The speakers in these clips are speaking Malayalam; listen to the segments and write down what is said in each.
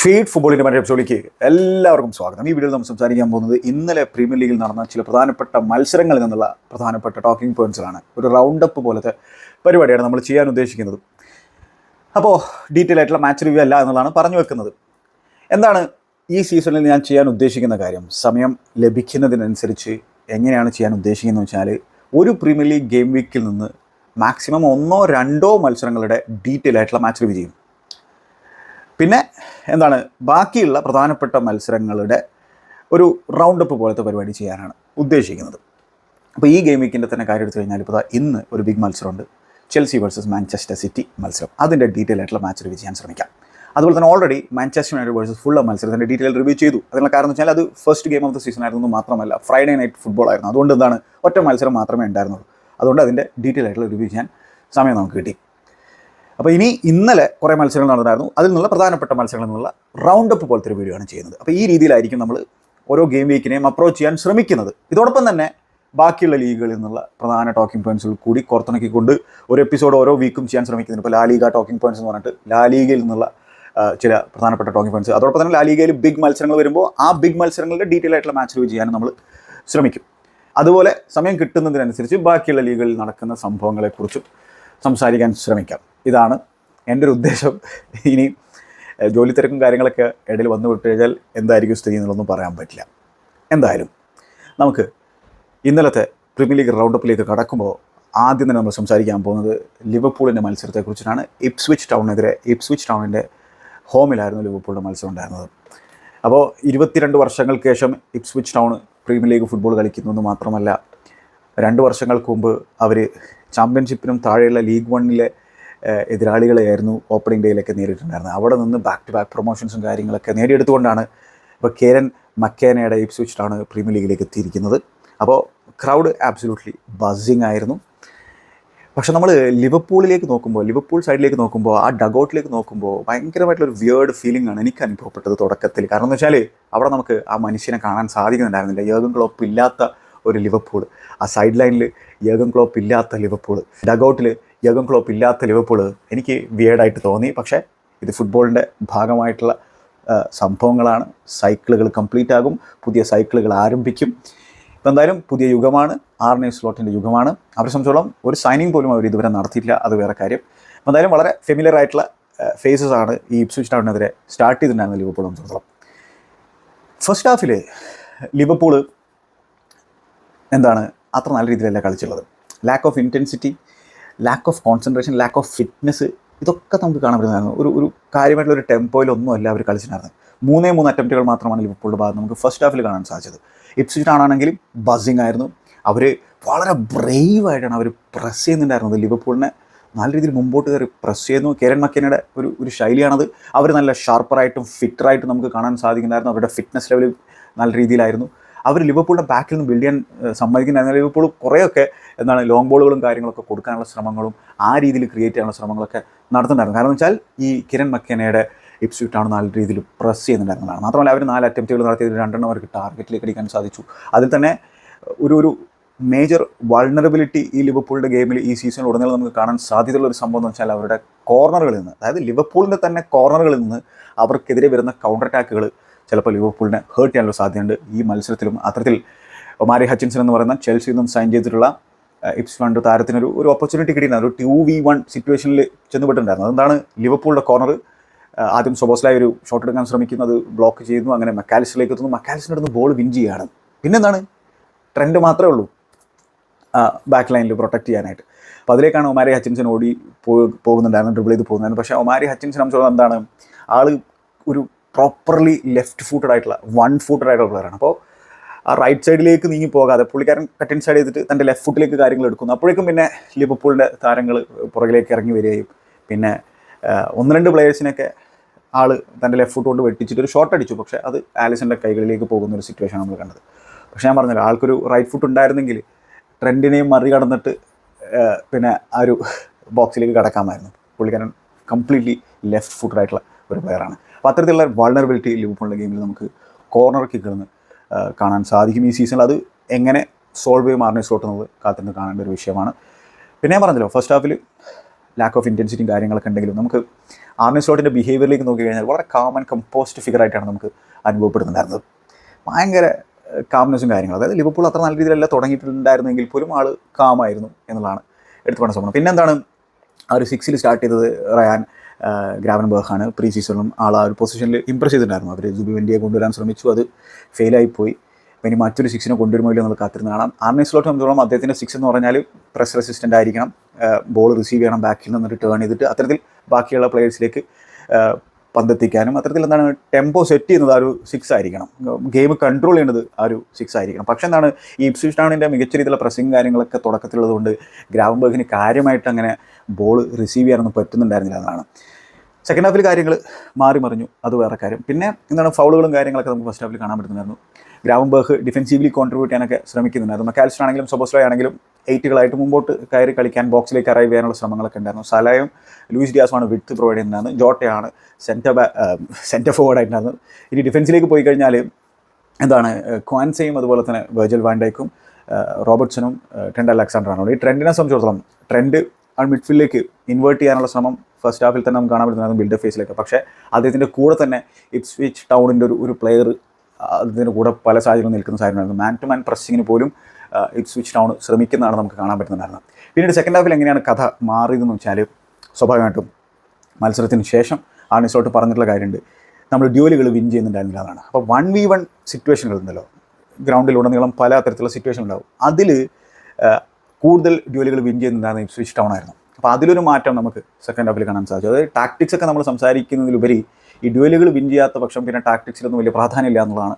ഫീഡ് ഫുട്ബോളിന്റെ മറ്റേ എപ്പിസോഡിലേക്ക് എല്ലാവർക്കും സ്വാഗതം. ഈ വീഡിയോയിൽ നമ്മൾ സംസാരിക്കാൻ പോകുന്നത് ഇന്നലെ പ്രീമിയർ ലീഗിൽ നടന്ന ചില പ്രധാനപ്പെട്ട മത്സരങ്ങളിൽ നിന്നുള്ള പ്രധാനപ്പെട്ട ടോക്കിംഗ് പോയിന്റ്സിലാണ് ഒരു റൗണ്ട് അപ്പ് പോലത്തെ പരിപാടിയാണ് നമ്മൾ ചെയ്യാൻ ഉദ്ദേശിക്കുന്നത്. അപ്പോൾ ഡീറ്റെയിൽ ആയിട്ടുള്ള മാച്ച് റിവ്യൂ അല്ല എന്നുള്ളതാണ് പറഞ്ഞു വെക്കുന്നത്. എന്താണ് ഈ സീസണിൽ ഞാൻ ചെയ്യാൻ ഉദ്ദേശിക്കുന്ന കാര്യം? സമയം ലഭിക്കുന്നതിനനുസരിച്ച് എങ്ങനെയാണ് ചെയ്യാൻ ഉദ്ദേശിക്കുന്നത് വെച്ചാൽ ഒരു പ്രീമിയർ ലീഗ് ഗെയിം വീക്കിൽ നിന്ന് മാക്സിമം ഒന്നോ രണ്ടോ മത്സരങ്ങളുടെ ഡീറ്റെയിൽ ആയിട്ടുള്ള മാച്ച് റിവ്യൂ ചെയ്യും. പിന്നെ എന്താണ് ബാക്കിയുള്ള പ്രധാനപ്പെട്ട മത്സരങ്ങളുടെ ഒരു റൗണ്ട് അപ്പ് പോലത്തെ പരിപാടി ചെയ്യാനാണ് ഉദ്ദേശിക്കുന്നത്. അപ്പോൾ ഈ ഗെയിം തന്നെ കാര്യം എടുത്തു കഴിഞ്ഞാൽ ഇപ്പോൾ ഇന്ന് ഒരു ബിഗ് മത്സരമുണ്ട്. ചെൽസി വേഴ്സസ് മാഞ്ചസ്റ്റർ സിറ്റി മത്സരം. അതിന്റെ ഡീറ്റെയിൽ ആയിട്ടുള്ള മാച്ച് റിവ്യൂ ചെയ്യാൻ ശ്രമിക്കാം. അതുപോലെ തന്നെ already Manchester United versus full മത്സരത്തിന്റെ ഡീറ്റെയിൽ റിവ്യൂ ചെയ്തു. അതിനുള്ള കാരണം വെച്ചാൽ അത് first game of the season ആയിരുന്നു മാത്രമല്ല ഫ്രൈഡേ നൈറ്റ് ഫുട്ബോൾ ആയിരുന്നു. അതുകൊണ്ട് എന്താണ് ഒറ്റ മത്സരം മാത്രമേ ഉണ്ടായിരുന്നുള്ളൂ. അതുകൊണ്ട് അതിന്റെ ഡീറ്റെയിൽ ആയിട്ടുള്ള റിവ്യൂ ചെയ്യാൻ സമയം നമുക്ക് കിട്ടി. അപ്പോൾ ഇനി ഇന്നലെ കുറേ മത്സരങ്ങൾ നടന്നായിരുന്നു. അതിൽ നിന്നുള്ള പ്രധാനപ്പെട്ട മത്സരങ്ങളിൽ നിന്നുള്ള റൗണ്ട് അപ്പ് പോലത്തെ ഒരു വീഡിയോ ആണ് ചെയ്യുന്നത്. അപ്പോൾ ഈ രീതിയിലായിരിക്കും നമ്മൾ ഓരോ ഗെയിം വീക്കിനെയും അപ്രോച്ച് ചെയ്യാൻ ശ്രമിക്കുന്നത്. ഇതോടൊപ്പം തന്നെ ബാക്കിയുള്ള ലീഗുകളിൽ നിന്നുള്ള പ്രധാന ടോക്കിംഗ് പോയിന്റ്സുകൾ കൂടി കോർത്തിണക്കിക്കൊണ്ട് ഒരു എപ്പിസോഡ് ഓരോ വീക്കും ചെയ്യാൻ ശ്രമിക്കുന്നുണ്ട്. ഇപ്പോൾ ലാലീഗ ടോക്കിംഗ് പോയിന്റ്സ് എന്ന് പറഞ്ഞിട്ട് ലാലീഗയിൽ നിന്നുള്ള ചില പ്രധാനപ്പെട്ട ടോക്കിംഗ് പോയിന്റ്സ് അതോടൊപ്പം തന്നെ ലാലീഗയിൽ ബിഗ് മത്സരങ്ങൾ വരുമ്പോൾ ആ ബിഗ് മത്സരങ്ങളുടെ ഡീറ്റെയിൽ ആയിട്ടുള്ള മാച്ച് റിവ്യൂ ചെയ്യാൻ നമ്മൾ ശ്രമിക്കും. അതുപോലെ സമയം കിട്ടുന്നതിനനുസരിച്ച് ബാക്കിയുള്ള ലീഗുകളിൽ നടക്കുന്ന സംഭവങ്ങളെക്കുറിച്ചും സംസാരിക്കാൻ ശ്രമിക്കാം. ഇതാണ് എന്റെ ഒരു ഉദ്ദേശം. ഇനി ജോലി തിരക്കും കാര്യങ്ങളൊക്കെ ഇടയിൽ വന്നു വിട്ട് കഴിഞ്ഞാൽ എന്തായിരിക്കും സ്ഥിതി എന്നുള്ളതൊന്നും പറയാൻ പറ്റില്ല. എന്തായാലും നമുക്ക് ഇന്നലത്തെ പ്രീമിയർ ലീഗ് റൗണ്ടപ്പിലേക്ക് കടക്കുമ്പോൾ ആദ്യം തന്നെ നമ്മൾ സംസാരിക്കാൻ പോകുന്നത് ലിവർപൂളിന്റെ മത്സരത്തെക്കുറിച്ചിട്ടാണ്. ഇപ്സ്വിച്ച് ടൗണിനെതിരെ ഇപ്സ്വിച്ച് ടൗണിന്റെ ഹോമിലായിരുന്നു ലിവർപൂളിന്റെ മത്സരം ഉണ്ടായിരുന്നത്. അപ്പോൾ ഇരുപത്തിരണ്ട് വർഷങ്ങൾക്ക് ശേഷം Ipswich Town Premier League football കളിക്കുന്നു എന്ന് മാത്രമല്ല രണ്ട് വർഷങ്ങൾക്ക് മുമ്പ് അവർ ചാമ്പ്യൻഷിപ്പിനും താഴെയുള്ള ലീഗ് വണ്ണിലെ എതിരാളികളെയായിരുന്നു ഓപ്പണിംഗ് ഡേയിലൊക്കെ നേരിട്ടുണ്ടായിരുന്നത് അവിടെ നിന്ന് ബാക്ക് ടു ബാക്ക് പ്രൊമോഷൻസും കാര്യങ്ങളൊക്കെ നേടിയെടുത്തുകൊണ്ടാണ് ഇപ്പോൾ കേരൻ മക്കേനയുടെ ഇപ്സ്വിച്ച് സ്വിച്ചിട്ടാണ് പ്രീമിയർ ലീഗിലേക്ക് എത്തിയിരിക്കുന്നത്. അപ്പോൾ ക്രൗഡ് ആബ്സലൂട്ട്ലി ബസിങ് ആയിരുന്നു. പക്ഷെ നമ്മൾ ലിവർപൂളിലേക്ക് നോക്കുമ്പോൾ ലിവർപൂൾ സൈഡിലേക്ക് നോക്കുമ്പോൾ ആ ഡഗൗട്ടിലേക്ക് നോക്കുമ്പോൾ ഭയങ്കരമായിട്ടുള്ള ഒരു വിയേർഡ് ഫീലിംഗ് ആണ് എനിക്ക് അനുഭവപ്പെട്ടത് തുടക്കത്തിൽ. കാരണം എന്ന് വെച്ചാൽ അവിടെ നമുക്ക് ആ മനുഷ്യനെ കാണാൻ സാധിക്കുന്നുണ്ടായിരുന്നില്ല. യോഗം ഇല്ലാത്ത ഒരു ലിവർപൂൾ ആ സൈഡ് ലൈനിൽ യോഗം ക്ലോപ്പ് ഇല്ലാത്ത ലിവർപൂൾ ഡഗൗട്ടിൽ യോഗം ക്ലോപ്പ് ഇല്ലാത്ത ലിവർപൂൾ എനിക്ക് വിയേഡായിട്ട് തോന്നി. പക്ഷേ ഇത് ഫുട്ബോളിന്റെ ഭാഗമായിട്ടുള്ള സംഭവങ്ങളാണ്. സൈക്കിളുകൾ കംപ്ലീറ്റ് ആകും. പുതിയ സൈക്കിളുകൾ ആരംഭിക്കും. ഇപ്പം എന്തായാലും പുതിയ യുഗമാണ്. ആർനെ സ്ലോട്ടിന്റെ യുഗമാണ്. അവരെ സംബന്ധിച്ചോളം ഒരു സൈനിങ് പോലും അവർ ഇതുവരെ നടത്തിയിട്ടില്ല. അത് വേറെ കാര്യം. അപ്പം എന്തായാലും വളരെ ഫെമിലിയർ ആയിട്ടുള്ള ഫേസസ് ആണ് ഈ ഇപ്സ്വിച്ച് ടൗണിനെതിരെ സ്റ്റാർട്ട് ചെയ്തിട്ടുണ്ടായിരുന്നത് ലിവർപൂൾ സംബന്ധിച്ചിടത്തോളം ഫസ്റ്റ് ഹാഫിൽ ലിവർപൂൾ എന്താണ് അത്ര നല്ല രീതിയിലല്ല കളിച്ചുള്ളത് lack of intensity lack of concentration lack of fitness ഇതൊക്കെ നമുക്ക് കാണാൻ പറ്റുന്നതായിരുന്നു. ഒരു ഒരു കാര്യമായിട്ടുള്ള ഒരു ടെമ്പോയിലൊന്നും അല്ല അവർ കളിച്ചിട്ടുണ്ടായിരുന്നത്. മൂന്നേ മൂന്ന് അറ്റംപ്റ്റുകൾ മാത്രമാണ് ലിവർപൂളിന്റെ ഭാഗത്ത് നമുക്ക് ഫസ്റ്റ് ഹാഫിൽ കാണാൻ സാധിച്ചത്. ഇപ്സിറ്റ് ആണെങ്കിലും ബസ്സിങ് ആയിരുന്നു. അവർ വളരെ ബ്രേവായിട്ടാണ് അവർ പ്രസ് ചെയ്യുന്നുണ്ടായിരുന്നത്. ലിവർപൂളിനെ നല്ല രീതിയിൽ മുമ്പോട്ട് കയറി പ്രസ് ചെയ്യുന്നു. കേരൻ മക്കേനയുടെ ഒരു ഒരു ശൈലിയാണത്. അവർ നല്ല ഷാർപ്പറായിട്ടും ഫിറ്ററായിട്ടും നമുക്ക് കാണാൻ സാധിക്കുന്നുണ്ടായിരുന്നു. അവരുടെ ഫിറ്റ്നസ് ലെവൽ നല്ല രീതിയിലായിരുന്നു. അവർ ലിവർപൂളിന്റെ ബാക്കിൽ നിന്ന് ബിൽഡ് ചെയ്യാൻ സമ്മതിക്കുന്ന എന്നാൽ ലിവർപൂൾ കുറേയൊക്കെ എന്താണ് ലോങ് ബോളുകളും കാര്യങ്ങളൊക്കെ കൊടുക്കാനുള്ള ശ്രമങ്ങളും ആ രീതിയിൽ ക്രിയേറ്റ് ചെയ്യാനുള്ള ശ്രമങ്ങളൊക്കെ നടത്തുന്നുണ്ടായിരുന്നു കാരണം വെച്ചാൽ ഈ കിരൺ മക്കേനയുടെ ഇപ്സ്യൂട്ടാണ് നല്ല രീതിയിൽ പ്രസ് ചെയ്യുന്നുണ്ടായിരുന്നതാണ് മാത്രമല്ല അവർ നാല് അറ്റംപ്റ്റുകൾ നടത്തിയതിൽ രണ്ടെണ്ണം അവർക്ക് ടാർഗറ്റിലേക്ക് അടിക്കാൻ സാധിച്ചു. അതിൽ തന്നെ ഒരു ഒരു മേജർ വൾണറബിലിറ്റി ഈ ലിവർപൂളിന്റെ ഗെയിമിൽ ഈ സീസണിൽ ഉടനീളം നമുക്ക് കാണാൻ സാധ്യതയുള്ള ഒരു സംഭവം എന്ന് വെച്ചാൽ അവരുടെ കോർണറുകളിൽ നിന്ന് അതായത് ലിവർപൂളിന്റെ തന്നെ കോർണറുകളിൽ നിന്ന് അവർക്കെതിരെ വരുന്ന കൗണ്ടർ അറ്റാക്കുകൾ ചിലപ്പോൾ ലിവർപൂളിനെ ഹേർട്ട് ചെയ്യാനുള്ള സാധ്യതയുണ്ട്. ഈ മത്സരത്തിലും അത്തരത്തിൽ ഒമാരി ഹച്ചിൻസൺ എന്ന് പറയുന്ന ചെൽസിയിൽ നിന്നും സൈൻ ചെയ്തിട്ടുള്ള ഇപ്സ് ഫണ്ട് താരത്തിനൊരു ഒരു ഓപ്പർച്യൂണിറ്റി കിട്ടിയിരുന്നു ഒരു ടു വി വൺ സിറ്റുവേഷനിൽ ചെന്നുപെട്ടിട്ടുണ്ടായിരുന്നു. അതെന്താണ് ലിവർപൂളിന്റെ കോർണർ ആദ്യം സൊബോസ്ലായി ഒരു ഷോട്ട് എടുക്കാൻ ശ്രമിക്കുന്നു അത് ബ്ലോക്ക് ചെയ്യുന്നു അങ്ങനെ മെക്കാലിസിലേക്ക് എത്തുന്നു. മെക്കാലിസിന്റെ അടുത്ത് ബോൾ വിൻ ചെയ്യുകയാണ്. പിന്നെന്താണ്? ട്രെൻഡ് മാത്രമേ ഉള്ളൂ. ബാക്ക് ലൈനിൽ പ്രൊട്ടക്ട് ചെയ്യാനായിട്ട്. അപ്പോൾ അതിലേക്കാണ് ഒമാരി ഹച്ചിൻസൺ ഓടി പോകുന്നുണ്ടായിരുന്നു ഡ്രിബിൾ ചെയ്ത് പോകുന്നത് പക്ഷേ ഒമാരി ഹച്ചിൻസൺ സംബന്ധിച്ചോളം എന്താണ്? ആൾ ഒരു പ്രോപ്പർലി ലെഫ്റ്റ് ഫൂട്ടഡ് ആയിട്ടുള്ള വൺ ഫൂട്ടഡ് ആയിട്ടുള്ള പ്ലെയറാണ് അപ്പോൾ ആ റൈറ്റ് സൈഡിലേക്ക് നീങ്ങി പോകാതെ പുള്ളിക്കാരൻ കട്ടിൻ സൈഡ് ചെയ്തിട്ട് തന്റെ ലെഫ്റ്റ് ഫുട്ടിലേക്ക് കാര്യങ്ങൾ എടുക്കുന്നു. അപ്പോഴേക്കും പിന്നെ ലിവർപൂളിന്റെ താരങ്ങൾ പുറകിലേക്ക് ഇറങ്ങി വരികയും പിന്നെ ഒന്ന് രണ്ട് പ്ലെയേഴ്സിനൊക്കെ ആൾ തന്റെ ലെഫ്റ്റ് ഫുട്ട് കൊണ്ട് വെട്ടിച്ചിട്ട് ഒരു ഷോട്ട് അടിച്ചു. പക്ഷേ അത് ആലിസിന്റെ കൈകളിലേക്ക് പോകുന്ന ഒരു സിറ്റുവേഷൻ നമ്മൾ കണ്ടത്. പക്ഷേ ഞാൻ പറഞ്ഞല്ലോ ആൾക്കൊരു റൈറ്റ് ഫുട്ട് ഉണ്ടായിരുന്നെങ്കിൽ ട്രെൻഡിനെയും മറികടന്നിട്ട് പിന്നെ ആ ഒരു ബോക്സിലേക്ക് കടക്കാമായിരുന്നു. പുള്ളിക്കാരൻ കംപ്ലീറ്റ്ലി ലെഫ്റ്റ് ഫുട്ടഡ് ആയിട്ടുള്ള ഒരു പ്ലെയറാണ് അപ്പോൾ അത്തരത്തിലുള്ള വൾണറബിലിറ്റി ലിവർപൂളിന്റെ ഗെയിമിൽ നമുക്ക് കോർണർ കിക്കുകൾ കാണാൻ സാധിക്കും ഈ സീസണിൽ അത് എങ്ങനെ സോൾവ് ചെയ്യും മാറിനെ സ്ലോട്ട് കാത്തിരുന്ന് കാണേണ്ട ഒരു വിഷയമാണ്. പിന്നെ ഞാൻ പറഞ്ഞല്ലോ ഫസ്റ്റ് ഹാഫിൽ ലാക്ക് ഓഫ് ഇന്റൻസിറ്റിയും കാര്യങ്ങളൊക്കെ ഉണ്ടെങ്കിലും നമുക്ക് ആർണി സ്ലോട്ടിന്റെ ബിഹേവിയറിലേക്ക് നോക്കി കഴിഞ്ഞാൽ വളരെ കാം ആൻഡ് കമ്പോസ്റ്റ് ഫിഗർ ആയിട്ടാണ് നമുക്ക് അനുഭവപ്പെടുന്നുണ്ടായിരുന്നത്. ഭയങ്കര കാംനെസ്സും കാര്യങ്ങളും. അതായത് ലിവർപൂൾ അത്ര നല്ല രീതിയിലല്ല തുടങ്ങിയിട്ടുണ്ടായിരുന്നെങ്കിൽ പോലും ആൾ കാമായിരുന്നു എന്നുള്ളതാണ് എടുത്തു പറഞ്ഞ സംഭവം. പിന്നെന്താണ് ആ ഒരു സിക്സിൽ സ്റ്റാർട്ട് ചെയ്തത് റയാൻ ഗ്രാവൻ ബർഹാണ് പ്രീ സീസണിലും ആൾ ആ ഒരു പൊസിഷനിൽ ഇമ്പ്രസ് ചെയ്തിട്ടുണ്ടായിരുന്നു. അവർ ജുബിവെൻഡിയെ കൊണ്ടുവരാൻ ശ്രമിച്ചു. അത് ഫെയിലായി പോയി ഇനി മറ്റൊരു സിക്സിനെ കൊണ്ടുവരുമോ ഇല്ലയോ നമ്മൾ കാത്തിരുന്ന് കാണാം. ആർമി സ്ലോട്ട് സംബന്ധിച്ചോളം അദ്ദേഹത്തിന്റെ സിക്സ് എന്ന് പറഞ്ഞാൽ പ്രസ് റെസിസ്റ്റന്റ് ആയിരിക്കണം. ബോൾ റിസീവ് ചെയ്യണം ബാക്കിൽ നിന്ന് ടേൺ ചെയ്തിട്ട് അത്തരത്തിൽ ബാക്കിയുള്ള പ്ലേയേഴ്സിലേക്ക് പന്തെത്തിക്കാനും അത്തരത്തിൽ എന്താണ് ടെമ്പോ സെറ്റ് ചെയ്യുന്നത് ആ ഒരു സിക്സ് ആയിരിക്കണം. ഗെയിം കൺട്രോൾ ചെയ്യുന്നത് ആ ഒരു സിക്സ് ആയിരിക്കണം. പക്ഷേ എന്താണ് ഈ ഇപ്സിഷ്ടാണിന്റെ മികച്ച രീതിയിലുള്ള പ്രസിംഗ് കാര്യങ്ങളൊക്കെ തുടക്കത്തിലുള്ളതുകൊണ്ട് ഗ്രാവംബർഗിന് കാര്യമായിട്ട് അങ്ങനെ ബോൾ റിസീവ് ചെയ്യാനൊന്നും പറ്റുന്നുണ്ടായിരുന്നില്ല എന്നാണ്. സെക്കൻഡ് ഹാഫിൽ കാര്യങ്ങൾ മാറി മറിഞ്ഞു. അത് വേറെ കാര്യം. പിന്നെ എന്താണ് ഫൗളുകളും കാര്യങ്ങളൊക്കെ നമുക്ക് ഫസ്റ്റ് ഹാഫിൽ കാണാൻ പറ്റുന്നുണ്ടായിരുന്നു. ഗ്രാവംബർഗ് ഡിഫൻസീവ്ലി കോൺട്രിബ്യൂട്ട് ചെയ്യാനൊക്കെ ശ്രമിക്കുന്നുണ്ടായിരുന്നു മെക്കാലിസ്റ്റർ ആണെങ്കിലും സൊബോസ്ലോ ആണെങ്കിലും എയ്റ്റുകളായിട്ട് മുമ്പോട്ട് കയറി കളിക്കാൻ ബോക്സിലേക്ക് അറൈവ് ചെയ്യാനുള്ള ശ്രമങ്ങളൊക്കെ ഉണ്ടായിരുന്നു. സലായും ലൂയിസ് ഡിയാസുമാണ് വിട്ട് പ്രൊവൈഡ് ചെയ്യുന്നുണ്ടായിരുന്നു ജോട്ടയാണ് സെന്റർ സെന്റർ ഫോർവേഡ് ആയിട്ടുണ്ടായിരുന്നു ഇനി ഡിഫൻസിലേക്ക് പോയി കഴിഞ്ഞാൽ എന്താണ് ക്വാൻസയും അതുപോലെ തന്നെ വെർജൽ വാൻഡേക്കും റോബർട്ട്സണും ട്രെൻഡ് അലക്സാണ്ടറാണ്. ഈ ട്രെൻഡിനെ സംബന്ധിച്ചിടത്തോളം ട്രെൻഡ് ആ മിഡ്ഫീൽഡിലേക്ക് ഇൻവേർട്ട് ചെയ്യാനുള്ള ശ്രമം ഫസ്റ്റ് ഹാഫിൽ തന്നെ നമുക്ക് കാണാൻ പറ്റുന്നത് ബിൽഡ് ഫേസിലേക്ക് പക്ഷേ അദ്ദേഹത്തിന്റെ കൂടെ തന്നെ ഇപ്സ്വിച്ച് ടൗണിന്റെ ഒരു ഒരു പ്ലെയർ അതിന്റെ കൂടെ പല സാഹചര്യങ്ങളും നിൽക്കുന്ന സാഹചര്യമായിരുന്നു മാൻ ടു മാൻ പ്രസ്സിങ്ങിന് പോലും ഇപ്സ്വിച്ച് ടൗൺ ശ്രമിക്കുന്നതാണ് നമുക്ക് കാണാൻ പറ്റുന്നുണ്ടായിരുന്നത് പിന്നീട് സെക്കൻഡ് ഹാഫിൽ എങ്ങനെയാണ് കഥ മാറിയതെന്ന് വെച്ചാൽ സ്വാഭാവികമായിട്ടും മത്സരത്തിന് ശേഷം ആണിസോട്ട് പറഞ്ഞിട്ടുള്ള കാര്യമുണ്ട്. നമ്മൾ ഡ്യൂലുകൾ വിൻ ചെയ്യുന്നുണ്ടായിരുന്നില്ല അതാണ് അപ്പോൾ വൺ വി വൺ സിറ്റുവേഷനുകൾ ഉണ്ടല്ലോ. ഗ്രൗണ്ടിലുടനീളം പല തരത്തിലുള്ള സിറ്റുവേഷൻ ഉണ്ടാവും. അതിൽ കൂടുതൽ ഡ്യൂലുകൾ വിൻ ചെയ്യുന്നുണ്ടായിരുന്ന ഇപ്സ്വിച്ച് ടൗൺ ആയിരുന്നു അപ്പോൾ അതിലൊരു മാറ്റം നമുക്ക് സെക്കൻഡ് ഹാഫിൽ കാണാൻ സാധിച്ചു. അതായത് ടാക്ടിക്സ് ഒക്കെ നമ്മൾ സംസാരിക്കുന്നതിലുപരി ഈ ഡ്യൂലുകൾ വിൻ ചെയ്യാത്ത പക്ഷം പിന്നെ ടാക്ടിക്സിലൊന്നും വലിയ പ്രാധാന്യമില്ല എന്നുള്ളതാണ്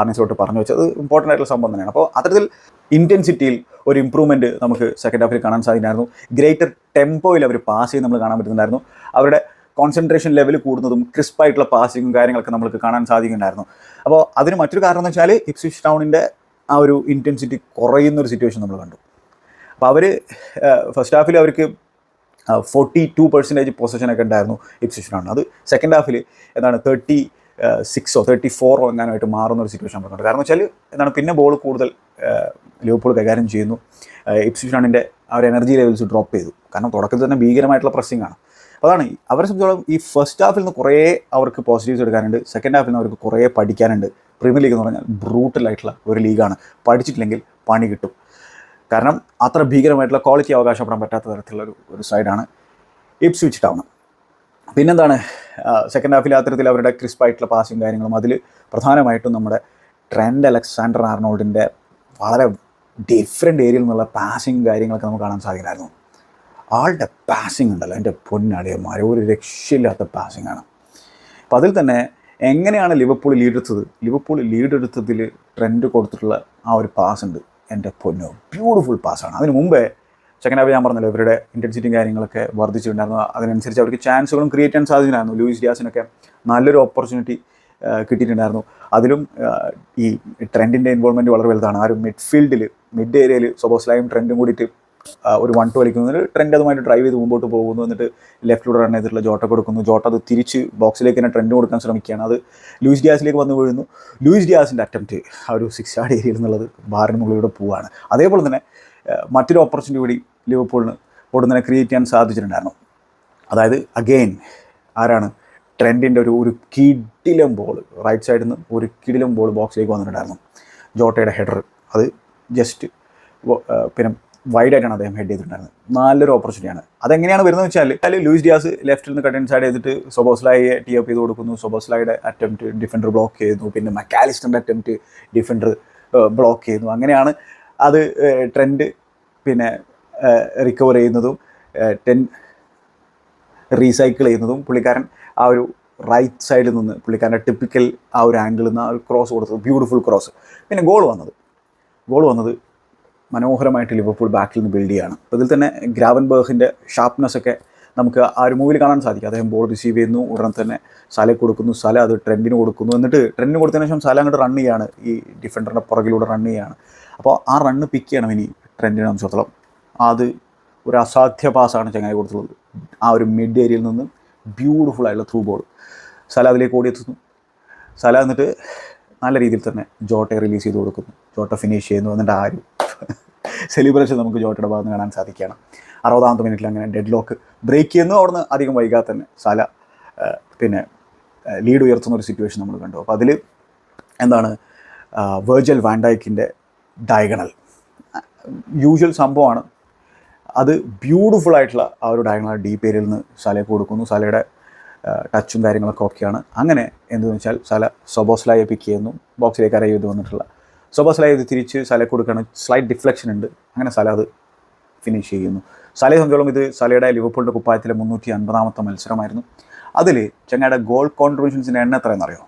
ആർണിസോട്ട് പറഞ്ഞു വെച്ചത്. ഇമ്പോർട്ടന്റ് ആയിട്ടുള്ള സംഭവം തന്നെയാണ്. അപ്പോൾ അത്തരത്തിൽ ഇന്റൻസിറ്റിയിൽ ഒരു ഇമ്പ്രൂവ്മെന്റ് നമുക്ക് സെക്കൻഡ് ഹാഫിൽ കാണാൻ സാധിക്കുമായിരുന്നു. ഗ്രേറ്റർ ടെമ്പോയിൽ അവർ പാസ് ചെയ്ത് നമ്മൾ കാണാൻ പറ്റുന്നുണ്ടായിരുന്നു. അവരുടെ കോൺസെൻട്രേഷൻ ലെവൽ കൂടുന്നതും ക്രിസ്പായിട്ടുള്ള പാസിങ്ങും കാര്യങ്ങളൊക്കെ നമുക്ക് കാണാൻ സാധിക്കുന്നുണ്ടായിരുന്നു. അപ്പോൾ അതിന് മറ്റൊരു കാരണം എന്ന് വെച്ചാൽ ഇപ്സിഷ് ടൗണിന്റെ ആ ഒരു ഇന്റൻസിറ്റി കുറയുന്ന ഒരു സിറ്റുവേഷൻ നമ്മൾ കണ്ടു. അപ്പോൾ അവർ ഫസ്റ്റ് ഹാഫിൽ അവർക്ക് ഫോർട്ടി ടു പെർസെന്റേജ് പൊസിഷനൊക്കെ ഉണ്ടായിരുന്നു ഇപ്സിഷനാണ്. അത് സെക്കൻഡ് ഹാഫിൽ എന്താണ് തേർട്ടി സിക്സോ തേർട്ടി ഫോറോ എന്നാനായിട്ട് മാറുന്ന ഒരു സിറ്റുവേഷൻ പറയുന്നുണ്ട് കാരണം വെച്ചാൽ എന്താണ് പിന്നെ ബോൾ കൂടുതൽ ലിവർപൂൾ കൈകാര്യം ചെയ്യുന്നു. ഇപ്സിഷാണിന്റെ ഒരു എനർജി ലെവൽസ് ഡ്രോപ്പ് ചെയ്തു. കാരണം തുടക്കത്തിൽ തന്നെ ഭീകരമായിട്ടുള്ള പ്രസ്സിംഗ് ആണ്. അതാണ് അവരെ സംബന്ധിച്ചോളം ഈ ഫസ്റ്റ് ഹാഫിൽ നിന്ന് കുറേ അവർക്ക് പോസിറ്റീവ്സ് എടുക്കാനുണ്ട്. സെക്കൻഡ് ഹാഫിൽ നിന്ന് അവർക്ക് കുറേ പഠിക്കാനുണ്ട്. പ്രീമിയർ ലീഗ് എന്ന് പറഞ്ഞാൽ ബ്രൂട്ടലായിട്ടുള്ള ഒരു ലീഗാണ് പഠിച്ചിട്ടില്ലെങ്കിൽ പണി കിട്ടും. കാരണം അത്ര ഭീകരമായിട്ടുള്ള ക്വാളിറ്റി അവകാശപ്പെടാൻ പറ്റാത്ത തരത്തിലുള്ള ഒരു ഒരു സൈഡാണ് ഇപ്സ്വിച്ച് ടൗൺ പിന്നെന്താണ്? സെക്കൻഡ് ഹാഫിൽ അത്തരത്തിൽ അവരുടെ ക്രിസ്പായിട്ടുള്ള പാസിങ് കാര്യങ്ങളും അതിൽ പ്രധാനമായിട്ടും നമ്മുടെ ട്രെൻഡ് അലക്സാണ്ടർ ആർണോൾഡിന്റെ വളരെ ഡിഫറെന്റ് ഏരിയയിൽ നിന്നുള്ള പാസിങ് കാര്യങ്ങളൊക്കെ നമുക്ക് കാണാൻ സാധിക്കുമായിരുന്നു. ആളുടെ പാസിങ് ഉണ്ടല്ലോ എന്റെ പൊന്നടിയന്മാർ ഒരു രക്ഷയില്ലാത്ത പാസിംഗ് ആണ്. അപ്പോൾ അതിൽ തന്നെ എങ്ങനെയാണ് ലിവർപൂൾ ലീഡ് എടുത്തത്? ലിവർപൂൾ ലീഡ് ട്രെൻഡ് കൊടുത്തിട്ടുള്ള ആ ഒരു പാസ് ഉണ്ട്. എന്റെ പൊന്നു. ബ്യൂട്ടിഫുൾ പാസ്സാണ് അതിന് മുമ്പേ ഹാഫ് ഞാൻ പറഞ്ഞല്ലോ ഇവരുടെ ഇന്റൻസിറ്റിയും കാര്യങ്ങളൊക്കെ വർദ്ധിച്ചിട്ടുണ്ടായിരുന്നു. അതിനനുസരിച്ച് അവർക്ക് ചാൻസുകളും ക്രിയേറ്റ് ചെയ്യാൻ സാധിച്ചിട്ടുണ്ടായിരുന്നു. ലൂയിസ് ഡിയാസിനൊക്കെ നല്ലൊരു ഓപ്പർച്യൂണിറ്റി കിട്ടിയിട്ടുണ്ടായിരുന്നു. അതിലും ഈ ട്രെൻഡിന്റെ ഇൻവോൾവ്മെന്റ് വളരെ വലുതാണ്. ആ ഒരു മിഡ്ഫീൽഡിൽ മിഡ് ഏരിയയിൽ സൊബോസ്ലായും ട്രെൻഡും കൂടിയിട്ട് ഒരു വൺ ടു കളിക്കുന്നത് ട്രെൻഡ് അതുമായിട്ട് ഡ്രൈവ് ചെയ്ത് മുമ്പോട്ട് പോകുന്നു. എന്നിട്ട് ലെഫ്റ്റിലൂടെ റൺ ചെയ്തിട്ടുള്ള ജോട്ട കൊടുക്കുന്നു. ജോട്ട അത് തിരിച്ച് ബോക്സിലേക്ക് തന്നെ ട്രെൻഡ് കൊടുക്കാൻ ശ്രമിക്കുകയാണ്. അത് ലൂയിസ് ഡിയാസിലേക്ക് വന്നു വീഴുന്നു. ലൂയിസ് ഡിയാസിന്റെ അറ്റംപ്റ്റ് ആ ഒരു സിക്സ് ആഡ് ഏരിയയിൽ നിന്നുള്ളത് ബാറിന് മുകളിലൂടെ പോവുകയാണ് അതേപോലെ തന്നെ മറ്റൊരു ഓപ്പർച്യൂണിറ്റി കൂടി ലിവർപൂളിന് ഉടൻ ക്രിയേറ്റ് ചെയ്യാൻ സാധിച്ചിട്ടുണ്ടായിരുന്നു. അതായത് അഗെയിൻ ആരാണ്? ട്രെൻഡിന്റെ ഒരു ഒരു കിടിലം ബോൾ റൈറ്റ് സൈഡിൽ നിന്ന് ഒരു കിടിലം ബോൾ ബോക്സിലേക്ക് വന്നിട്ടുണ്ടായിരുന്നു. ജോട്ടയുടെ ഹെഡർ അത് ജസ്റ്റ് പിന്നെ വൈഡായിട്ടാണ് അദ്ദേഹം ഹെഡ് ചെയ്തിട്ടുണ്ടായിരുന്നത്. നല്ലൊരു ഓപ്പർച്യൂണിറ്റിയാണ് അതെങ്ങനെയാണ് വരുന്നത് വെച്ചാൽ അതിൽ ലൂയിസ് ഡിയാസ് ലെഫ്റ്റിൽ നിന്ന് കട്ടൻ സൈഡ് ചെയ്തിട്ട് സൊബോസ്ലായെ ടീ അപ്പ് ചെയ്ത് കൊടുക്കുന്നു. സൊബോസ്ലായുടെ അറ്റംപ്റ്റ് ഡിഫൻഡർ ബ്ലോക്ക് ചെയ്യുന്നു. പിന്നെ മക്കാലിസ്റ്ററിന്റെ അറ്റംപ്റ്റ് ഡിഫൻഡർ ബ്ലോക്ക് ചെയ്യുന്നു. അങ്ങനെയാണ് അത് ട്രെൻഡ് പിന്നെ റിക്കവർ ചെയ്യുന്നതും ടെൻ റീസൈക്കിൾ ചെയ്യുന്നതും പുള്ളിക്കാരൻ ആ ഒരു റൈറ്റ് സൈഡിൽ നിന്ന് പുള്ളിക്കാരന്റെ ടിപ്പിക്കൽ ആ ഒരു ആംഗിളിൽ നിന്ന് ആ ഒരു ക്രോസ് കൊടുത്തത്. ബ്യൂട്ടിഫുൾ ക്രോസ് പിന്നെ ഗോൾ വന്നത്. ഗോൾ വന്നത് മനോഹരമായിട്ട് ലിവർപൂൾ ബാക്കിൽ നിന്ന് ബിൽഡ് ചെയ്യുകയാണ് അപ്പോൾ ഇതിൽ തന്നെ ഗ്രാവൻബർഗിന്റെ ഷാർപ്നെസ് ഒക്കെ നമുക്ക് ആ ഒരു മൂവിൽ കാണാൻ സാധിക്കും. അദ്ദേഹം ബോൾ റിസീവ് ചെയ്യുന്നു ഉടനെ തന്നെ സല കൊടുക്കുന്നു സല അത് ട്രെൻഡിന് കൊടുക്കുന്നു. എന്നിട്ട് ട്രെൻഡിന് കൊടുത്തതിന് ശേഷം സല അങ്ങോട്ട് റൺ ചെയ്യാണ്. ഈ ഡിഫൻഡറിന്റെ പുറകിലൂടെ റൺ ചെയ്യാണ്. അപ്പോൾ ആ റണ്ണ് പിക്ക് ചെയ്യണം ഇനി ട്രെൻഡിനെ സംബന്ധിച്ചിടത്തോളം. അത് ഒരു അസാധ്യ പാസ്സാണ് ചങ്ങായി കൊടുത്തുള്ളത്. ആ ഒരു മിഡ് ഏരിയയിൽ നിന്ന് ബ്യൂട്ടിഫുൾ ആയിട്ടുള്ള ത്രൂ ബോൾ സല അതിലേക്ക് ഓടിയെത്തുന്നു. സല എന്നിട്ട് നല്ല രീതിയിൽ തന്നെ ജോട്ടയെ റിലീസ് ചെയ്ത് കൊടുക്കുന്നു. ജോട്ട ഫിനിഷ് ചെയ്യുന്നു. എന്നിട്ട് ആരും സെലിബ്രേഷൻ നമുക്ക് ജോട്ടയുടെ ഭാഗത്ത് കാണാൻ സാധിക്കുകയാണ്. അറുപതാമത്തെ മിനിറ്റിൽ അങ്ങനെ ഡെഡ് ലോക്ക് ബ്രേക്ക് ചെയ്യുന്നു. അവിടുന്ന് അധികം വൈകാതെ തന്നെ സാല പിന്നെ ലീഡ് ഉയർത്തുന്ന ഒരു സിറ്റുവേഷൻ നമ്മൾ കണ്ടു. അപ്പോൾ അതിൽ എന്താണ് വേർജൽ വാൻഡൈക്കിന്റെ ഡയഗണൽ യൂഷ്വൽ സംഭവമാണ്. അത് ബ്യൂട്ടിഫുൾ ആയിട്ടുള്ള ആ ഒരു ഡയഗണൽ ഡീപ്പ് പേരിൽ നിന്ന് സലയ്ക്ക് കൊടുക്കുന്നു. സാലയുടെ ടച്ചും കാര്യങ്ങളൊക്കെ ഓക്കെയാണ് അങ്ങനെ എന്തെന്ന് വെച്ചാൽ സാല സൊബോസ്ലായെ പിക്ക് ചെയ്യുന്നു. ബോക്സിലേക്ക് അറൈവ് ചെയ്ത് വന്നിട്ടുള്ള സൊബോസ്ലായ ഇത് തിരിച്ച് സല കൊടുക്കുകയാണ്. സ്ലൈറ്റ് ഡിഫ്ലക്ഷൻ ഉണ്ട്. അങ്ങനെ സല അത് ഫിനിഷ് ചെയ്യുന്നു. സലയെ സംബന്ധിച്ചോളം ഇത് സലയുടെ ലിവർപൂളിന്റെ കുപ്പായത്തിലെ മുന്നൂറ്റി അൻപതാമത്തെ മത്സരമായിരുന്നു. അതിൽ ചങ്ങയുടെ ഗോൾ കോൺട്രിബ്യൂഷൻസിന്റെ എണ്ണം എത്രയെന്ന് അറിയോ?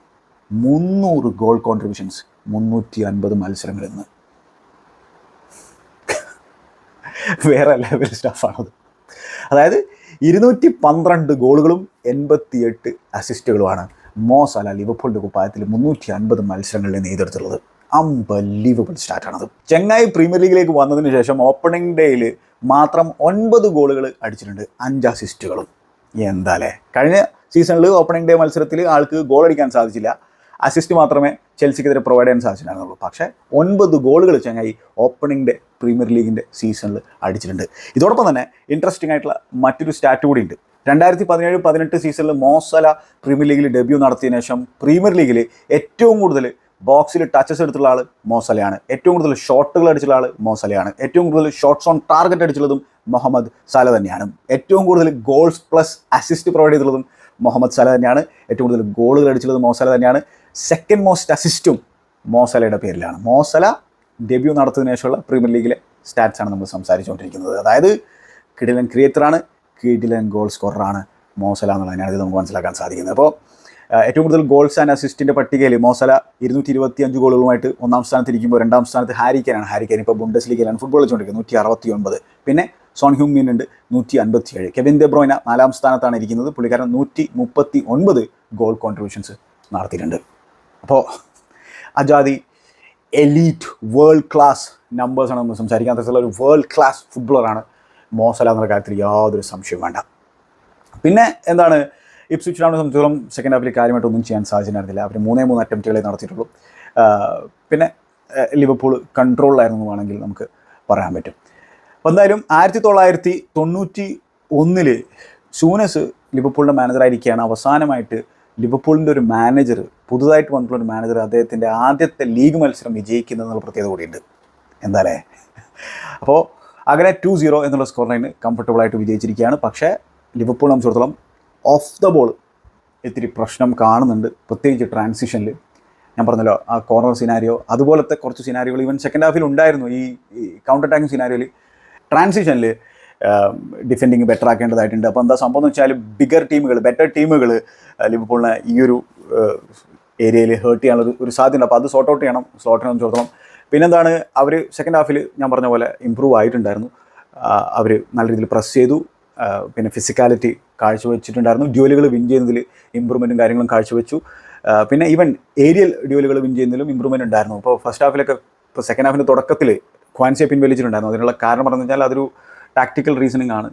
മുന്നൂറ് ഗോൾ കോൺട്രിബ്യൂഷൻസ് മുന്നൂറ്റി അൻപത് മത്സരങ്ങളിൽ നിന്ന് വേറെ ലെവൽ സ്റ്റാഫാണത് അതായത് ഇരുന്നൂറ്റി പന്ത്രണ്ട് ഗോളുകളും എൺപത്തിയെട്ട് അസിസ്റ്റുകളുമാണ് മോ സല ലിവർപൂളിന്റെ കുപ്പായത്തിൽ മുന്നൂറ്റി അൻപത് മത്സരങ്ങളിൽ നെയ്തെടുത്തുള്ളത് അമ്പലീവബിൾ സ്റ്റാർട്ടാണത് ചെങ്ങായി പ്രീമിയർ ലീഗിലേക്ക് വന്നതിന് ശേഷം ഓപ്പണിംഗ് ഡേയിൽ മാത്രം ഒൻപത് ഗോളുകൾ അടിച്ചിട്ടുണ്ട് അഞ്ച് അസിസ്റ്റുകളും എന്താലേ? കഴിഞ്ഞ സീസണിൽ ഓപ്പണിംഗ് ഡേ മത്സരത്തിൽ ആൾക്ക് ഗോൾ അടിക്കാൻ സാധിച്ചില്ല. അസിസ്റ്റ് മാത്രമേ ചെൽസിക്കെതിരെ പ്രൊവൈഡ് ചെയ്യാൻ സാധിച്ചിട്ടുണ്ടായിരുന്നുള്ളൂ. പക്ഷേ ഒൻപത് ഗോളുകൾ ചങ്ങായി ഓപ്പണിംഗ് ഡേ പ്രീമിയർ ലീഗിന്റെ സീസണിൽ അടിച്ചിട്ടുണ്ട്. ഇതോടൊപ്പം തന്നെ ഇൻട്രസ്റ്റിംഗ് ആയിട്ടുള്ള മറ്റൊരു സ്റ്റാറ്റ് കൂടി ഉണ്ട്. രണ്ടായിരത്തി പതിനേഴ് പതിനെട്ട് സീസണിൽ മോസല പ്രീമിയർ ലീഗിൽ ഡെബ്യൂ നടത്തിയതിനു ശേഷം പ്രീമിയർ ലീഗിൽ ഏറ്റവും കൂടുതൽ ബോക്സിൽ ടച്ചസ് എടുത്തുള്ള ആൾ മോസലയാണ് ഏറ്റവും കൂടുതൽ ഷോട്ടുകൾ അടിച്ചുള്ള ആൾ മോസലയാണ് ഏറ്റവും കൂടുതൽ ഷോട്ട്സ് ഓൺ ടാർഗറ്റ് അടിച്ചുള്ളതും മുഹമ്മദ് സല തന്നെയാണ്. ഏറ്റവും കൂടുതൽ ഗോൾസ് പ്ലസ് അസിസ്റ്റ് പ്രൊവൈഡ് ചെയ്തിട്ടുള്ളതും മുഹമ്മദ് സല തന്നെയാണ്. ഏറ്റവും കൂടുതൽ ഗോളുകൾ അടിച്ചുള്ളത് മോസല തന്നെയാണ്. സെക്കൻഡ് മോസ്റ്റ് അസിസ്റ്റും മോസലയുടെ പേരിലാണ്. മോസല ഡെബ്യൂ നടത്തിയതിനു ശേഷമുള്ള പ്രീമിയർ ലീഗിലെ സ്റ്റാറ്റ്സ് ആണ് നമ്മൾ സംസാരിച്ചുകൊണ്ടിരിക്കുന്നത്. അതായത് കിടിലൻ ക്രിയേറ്ററാണ് കിടിലൻ ഗോൾ സ്കോററാണ് മോസല എന്നുള്ളതിനാണ് ഇത് നമുക്ക് മനസ്സിലാക്കാൻ സാധിക്കുന്നത്. അപ്പോൾ ഏറ്റവും കൂടുതൽ ഗോൾസ് ആൻഡ് അസിസ്റ്റിന്റെ പട്ടികയിൽ മോസല ഇരുന്നൂറ്റി ഇരുപത്തി അഞ്ച് ഗോളുകളുമായിട്ട് ഒന്നാം സ്ഥാനത്ത് ഇരിക്കുമ്പോൾ രണ്ടാം സ്ഥാനത്ത് ഹാരിക്കാനാണ് ഹാരിക്കാൻ ഇപ്പോൾ ബുണ്ടസ് ലീഗിലാണ് ഫുട്ബോൾ വെച്ചുകൊണ്ടിരിക്കുന്നത് നൂറ്റി അറുപത്തി ഒൻപത് പിന്നെ സോൺ ഹ്യൂമിൻ മീൻ ഉണ്ട് നൂറ്റി അൻപത്തി ഏഴ് കെവിൻ ദെ ബ്രോയിന നാലാം സ്ഥാനത്താണ് ഇരിക്കുന്നത്. പുള്ളിക്കാരൻ നൂറ്റി മുപ്പത്തി ഒൻപത് ഗോൾ കോൺട്രിബ്യൂഷൻസ് നടത്തിയിട്ടുണ്ട്. അപ്പോൾ അജാദി എലീറ്റ് വേൾഡ് ക്ലാസ് നമ്പേഴ്സാണ് നമ്മൾ സംസാരിക്കാൻ ഒരു വേൾഡ് ക്ലാസ് ഫുട്ബോളറാണ് മോസല എന്നുള്ള കാര്യത്തിൽ യാതൊരു സംശയവും വേണ്ട. പിന്നെ എന്താണ് ഇപ്സ്വിച്ച് ടൗണിനെ സംബന്ധിച്ചോളം സെക്കൻഡ് ഹാഫിൽ കാര്യമായിട്ടൊന്നും ചെയ്യാൻ സാധിച്ചിട്ടുണ്ടായിരുന്നില്ല അവർ മൂന്നേ മൂന്ന് അറ്റംപ്റ്റുകളെ നടത്തിയിട്ടുള്ളൂ. പിന്നെ ലിവർപൂൾ കൺട്രോളിലായിരുന്നു വേണമെങ്കിൽ നമുക്ക് പറയാൻ പറ്റും. അപ്പോൾ എന്തായാലും ആയിരത്തി തൊള്ളായിരത്തി തൊണ്ണൂറ്റി ഒന്നിൽ സൂനസ് ലിവർപൂളിന്റെ മാനേജറായിരിക്കുകയാണ് അവസാനമായിട്ട് ലിവർപൂളിന്റെ ഒരു മാനേജർ പുതുതായിട്ട് വന്നിട്ടുള്ള ഒരു മാനേജർ അദ്ദേഹത്തിന്റെ ആദ്യത്തെ ലീഗ് മത്സരം വിജയിക്കുന്നത് എന്നുള്ള പ്രത്യേകത കൂടിയുണ്ട്. എന്താല്ലേ അപ്പോൾ അങ്ങനെ ടു സീറോ എന്നുള്ള സ്കോർ ലൈന് കംഫർട്ടബിളായിട്ട് വിജയിച്ചിരിക്കുകയാണ്. പക്ഷേ ലിവർപൂൾ സംബന്ധിച്ചിടത്തോളം ഓഫ് ദ ബോൾ ഇത്തിരി പ്രശ്നം കാണുന്നുണ്ട്. പ്രത്യേകിച്ച് ട്രാൻസിഷനിൽ ഞാൻ പറഞ്ഞല്ലോ ആ കോർണർ സിനാരിയോ അതുപോലത്തെ കുറച്ച് സിനാരിയോകൾ ഈവൻ സെക്കൻഡ് ഹാഫിൽ ഉണ്ടായിരുന്നു. ഈ കൗണ്ടർ അറ്റാക്കിംഗ് സിനാരിയോയിൽ ട്രാൻസിഷനിൽ ഡിഫെൻഡിങ് ബെറ്റർ ആക്കേണ്ടതായിട്ടുണ്ട്. അപ്പോൾ എന്താ സംഭവം എന്ന് വെച്ചാൽ ബിഗർ ടീമുകൾ ബെറ്റർ ടീമുകൾ ലിവർപൂളിനെ ഈ ഒരു ഏരിയയിൽ ഹേർട്ട് ചെയ്യാനുള്ള ഒരു- സാധ്യത അപ്പോൾ അത് സോർട്ട് ഔട്ട് ചെയ്യണം സ്ലോട്ടിനെ സംബന്ധിച്ചിടത്തോളം പിന്നെന്താണ് അവർ സെക്കൻഡ് ഹാഫിൽ ഞാൻ പറഞ്ഞ പോലെ ഇമ്പ്രൂവ് ആയിട്ടുണ്ടായിരുന്നു. അവർ നല്ല രീതിയിൽ പ്രസ് ചെയ്തു. പിന്നെ ഫിസിക്കാലിറ്റി കാഴ്ചവെച്ചിട്ടുണ്ടായിരുന്നു. ഡ്യൂലുകൾ വിൻ ചെയ്യുന്നതിൽ ഇമ്പ്രൂവ്മെന്റും കാര്യങ്ങളും കാഴ്ചവെച്ചു. പിന്നെ ഈവൻ ഏരിയൽ ഡ്യൂലുകൾ വിൻ ചെയ്യുന്നതിലും ഇമ്പ്രൂവ്മെന്റ് ഉണ്ടായിരുന്നു. ഇപ്പോൾ ഫസ്റ്റ് ഹാഫിലൊക്കെ ഇപ്പോൾ സെക്കൻഡ് ഹാഫിന്റെ തുടക്കത്തിൽ ക്വാൻസിയെ പിൻവലിച്ചിട്ടുണ്ടായിരുന്നു. അതിനുള്ള കാരണം പറഞ്ഞു കഴിഞ്ഞാൽ അതൊരു ടാക്ടിക്കൽ റീസണിങ് ആണ്.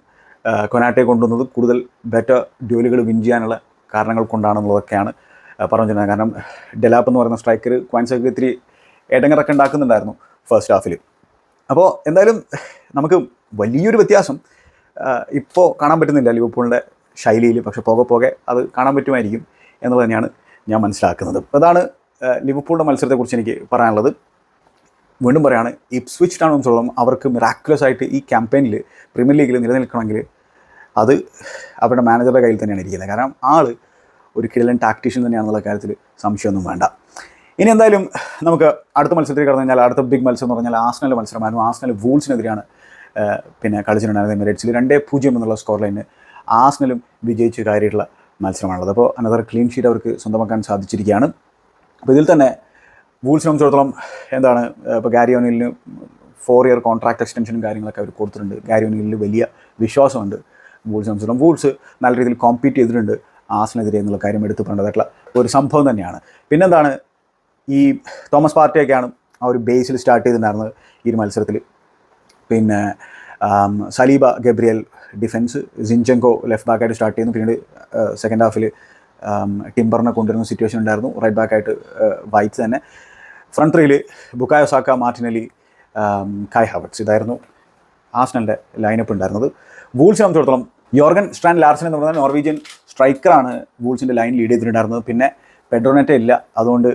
കൊനാട്ടെ കൊണ്ടുവന്നത് കൂടുതൽ ബെറ്റർ ഡ്യൂലുകൾ വിൻ ചെയ്യാനുള്ള കാരണങ്ങൾ കൊണ്ടാണെന്നുള്ളതൊക്കെയാണ് പറഞ്ഞിരുന്നത് കാരണം ഡെലാപ്പ് എന്ന് പറയുന്ന സ്ട്രൈക്കർ ക്വാൻസൊക്കെ ഇത്തിരി ഇടങ്ങറൊക്കെ ഉണ്ടാക്കുന്നുണ്ടായിരുന്നു ഫസ്റ്റ് ഹാഫിൽ അപ്പോൾ എന്തായാലും നമുക്ക് വലിയൊരു വ്യത്യാസം ഇപ്പോൾ കാണാൻ പറ്റുന്നില്ല ലിവർപൂളിന്റെ ശൈലിയിൽ പക്ഷേ പോകെ പോകെ അത് കാണാൻ പറ്റുമായിരിക്കും എന്നുള്ളത് തന്നെയാണ് ഞാൻ മനസ്സിലാക്കുന്നത്. അതാണ് ലിവർപൂളിന്റെ മത്സരത്തെക്കുറിച്ച് എനിക്ക് പറയാനുള്ളത്. വീണ്ടും പറയാണ് ഇപ്സ്വിച്ച് ടൗൺ സംബന്ധിച്ചോളം അവർക്ക് മിറാക്കുലസ് ആയിട്ട് ഈ ക്യാമ്പയിനിൽ പ്രീമിയർ ലീഗിൽ നിലനിൽക്കണമെങ്കിൽ അത് അവരുടെ മാനേജറുടെ കയ്യിൽ തന്നെയാണ് ഇരിക്കുന്നത്. കാരണം ആൾ ഒരു കിഴലൻ ടാക്ടീഷ്യൻ തന്നെയാണെന്നുള്ള കാര്യത്തിൽ സംശയമൊന്നും വേണ്ട. ഇനി എന്തായാലും നമുക്ക് അടുത്ത മത്സരത്തിൽ കടന്നു കഴിഞ്ഞാൽ അടുത്ത ബിഗ് മത്സരം എന്ന് പറഞ്ഞാൽ ആസ്നൽ മത്സരമായിരുന്നു. ആസ്നൽ വൂൾസിനെതിരെയാണ് പിന്നെ കളിച്ചിട്ടുണ്ടായിരുന്നത് എമിറേറ്റ്സിൽ രണ്ടേ പൂജ്യം എന്നുള്ള സ്കോർ ലൈന് ആസ്നലും വിജയിച്ച് കയറിയിട്ടുള്ള മത്സരമാണുള്ളത്. അപ്പോൾ അനദർ ക്ലീൻ ഷീറ്റ് അവർക്ക് സ്വന്തമാക്കാൻ സാധിച്ചിരിക്കുകയാണ്. അപ്പോൾ ഇതിൽ തന്നെ വൂൾസിനെ സംബന്ധിച്ചിടത്തോളം എന്താണ് ഇപ്പോൾ ഗാരി ഓനിലിന് ഫോർ ഇയർ കോൺട്രാക്ട് എക്സ്റ്റൻഷനും കാര്യങ്ങളൊക്കെ അവർ കൊടുത്തിട്ടുണ്ട്. ഗാരി ഒനിലിന് വലിയ വിശ്വാസമുണ്ട് വൂൾസ് സംബന്ധിച്ചിടത്തോളം. വൂൾസ് നല്ല രീതിയിൽ കോമ്പീറ്റ് ചെയ്തിട്ടുണ്ട് ആസിനെതിരെ എന്നുള്ള കാര്യം എടുത്തു പറഞ്ഞതായിട്ടുള്ള ഒരു സംഭവം തന്നെയാണ്. പിന്നെന്താണ് ഈ തോമസ് പാർട്ടിയൊക്കെയാണ് ആ ഒരു ബേസിൽ സ്റ്റാർട്ട് ചെയ്തിട്ടുണ്ടായിരുന്നത് ഈ ഒരു മത്സരത്തിൽ. പിന്നെ Saliba Gabriel defence Zinchenko left ബാക്കായിട്ട് start ചെയ്യുന്നു. പിന്നീട് സെക്കൻഡ് ഹാഫിൽ ടിംബറിനെ കൊണ്ടുവരുന്ന സിറ്റുവേഷൻ ഉണ്ടായിരുന്നു. റൈറ്റ് ബാക്കായിട്ട് വൈറ്റ്സ് തന്നെ. ഫ്രണ്ട് ത്രീയിൽ Bukayo Saka Martinelli Kai Havertz ഇതായിരുന്നു ആസ്നലിന്റെ ലൈനപ്പ് ഉണ്ടായിരുന്നത്. വൂൾസ് സംബന്ധിച്ചിടത്തോളം യോർഗൻ സ്ട്രാൻ ലാർസൻ എന്ന് പറഞ്ഞാൽ നോർവീജിയൻ സ്ട്രൈക്കറാണ് വൂൾസിന്റെ ലൈൻ ലീഡ് ചെയ്തിട്ടുണ്ടായിരുന്നത്. പിന്നെ പെഡ്രോനെറ്റ ഇല്ല. അതുകൊണ്ട്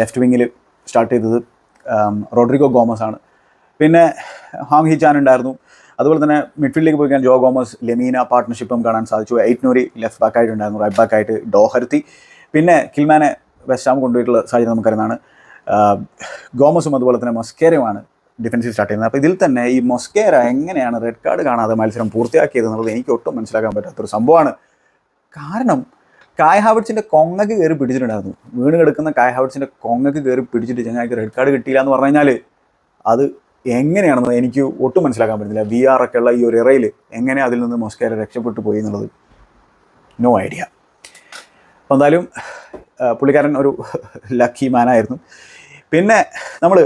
ലെഫ്റ്റ് വിങ്ങിൽ സ്റ്റാർട്ട് ചെയ്തത് റോഡ്രിഗോ ഗോമസ് ആണ്. പിന്നെ ഹാങ് ഹിജാൻ ഉണ്ടായിരുന്നു. അതുപോലെ തന്നെ മിഡ്ഫീൽഡിലേക്ക് പോയി കഴിഞ്ഞാൽ ജോ ഗോമസ് ലെമീന പാർട്ട്ണർഷിപ്പും കാണാൻ സാധിച്ചു. എയ്റ്റ് നൂരി ലെഫ്റ്റ് ബാക്ക് ആയിട്ട് ഉണ്ടായിരുന്നു റൈറ്റ് ബാക്ക് ആയിട്ട് ഡോഹർത്തി പിന്നെ കിൽമാനെ വെസ്റ്റാം കൊണ്ടുപോയിട്ടുള്ള സാഹചര്യം നമുക്കറിയുന്നതാണ്. ഗോമസും അതുപോലെ തന്നെ മൊസ്കേരയുമാണ് ഡിഫൻസീവ് സ്റ്റാർട്ട് ചെയ്യുന്നത്. അപ്പോൾ ഇതിൽ തന്നെ ഈ മൊസ്കേര എങ്ങനെയാണ് റെഡ് കാർഡ് കാണാതെ മത്സരം പൂർത്തിയാക്കിയത് എന്നുള്ളത് എനിക്ക് ഒട്ടും മനസ്സിലാക്കാൻ പറ്റാത്തൊരു സംഭവമാണ്. കാരണം കായ് ഹാബിറ്റ്സിന്റെ കൊങ്ങക്ക് കയറി പിടിച്ചിട്ടുണ്ടായിരുന്നു. വീണ് കിടക്കുന്ന കായ് ഹാബിറ്റ്സിന്റെ കൊങ്ങക്ക് കയറി പിടിച്ചിട്ട് ഞങ്ങൾക്ക് റെഡ് കാർഡ് കിട്ടിയില്ല എന്ന് പറഞ്ഞു കഴിഞ്ഞാൽ അത് എങ്ങനെയാണെന്ന് എനിക്ക് ഒട്ടും മനസ്സിലാക്കാൻ പറ്റുന്നില്ല വി ആർ ഒക്കെ ഉള്ള ഈ ഒരു ഇറയിൽ എങ്ങനെ അതിൽ നിന്ന് മൊസ്കേര രക്ഷപ്പെട്ടു പോയി എന്നുള്ളത് നോ ഐഡിയ എന്തായാലും പുള്ളിക്കാരൻ ഒരു ലക്കി മാനായിരുന്നു പിന്നെ നമ്മൾ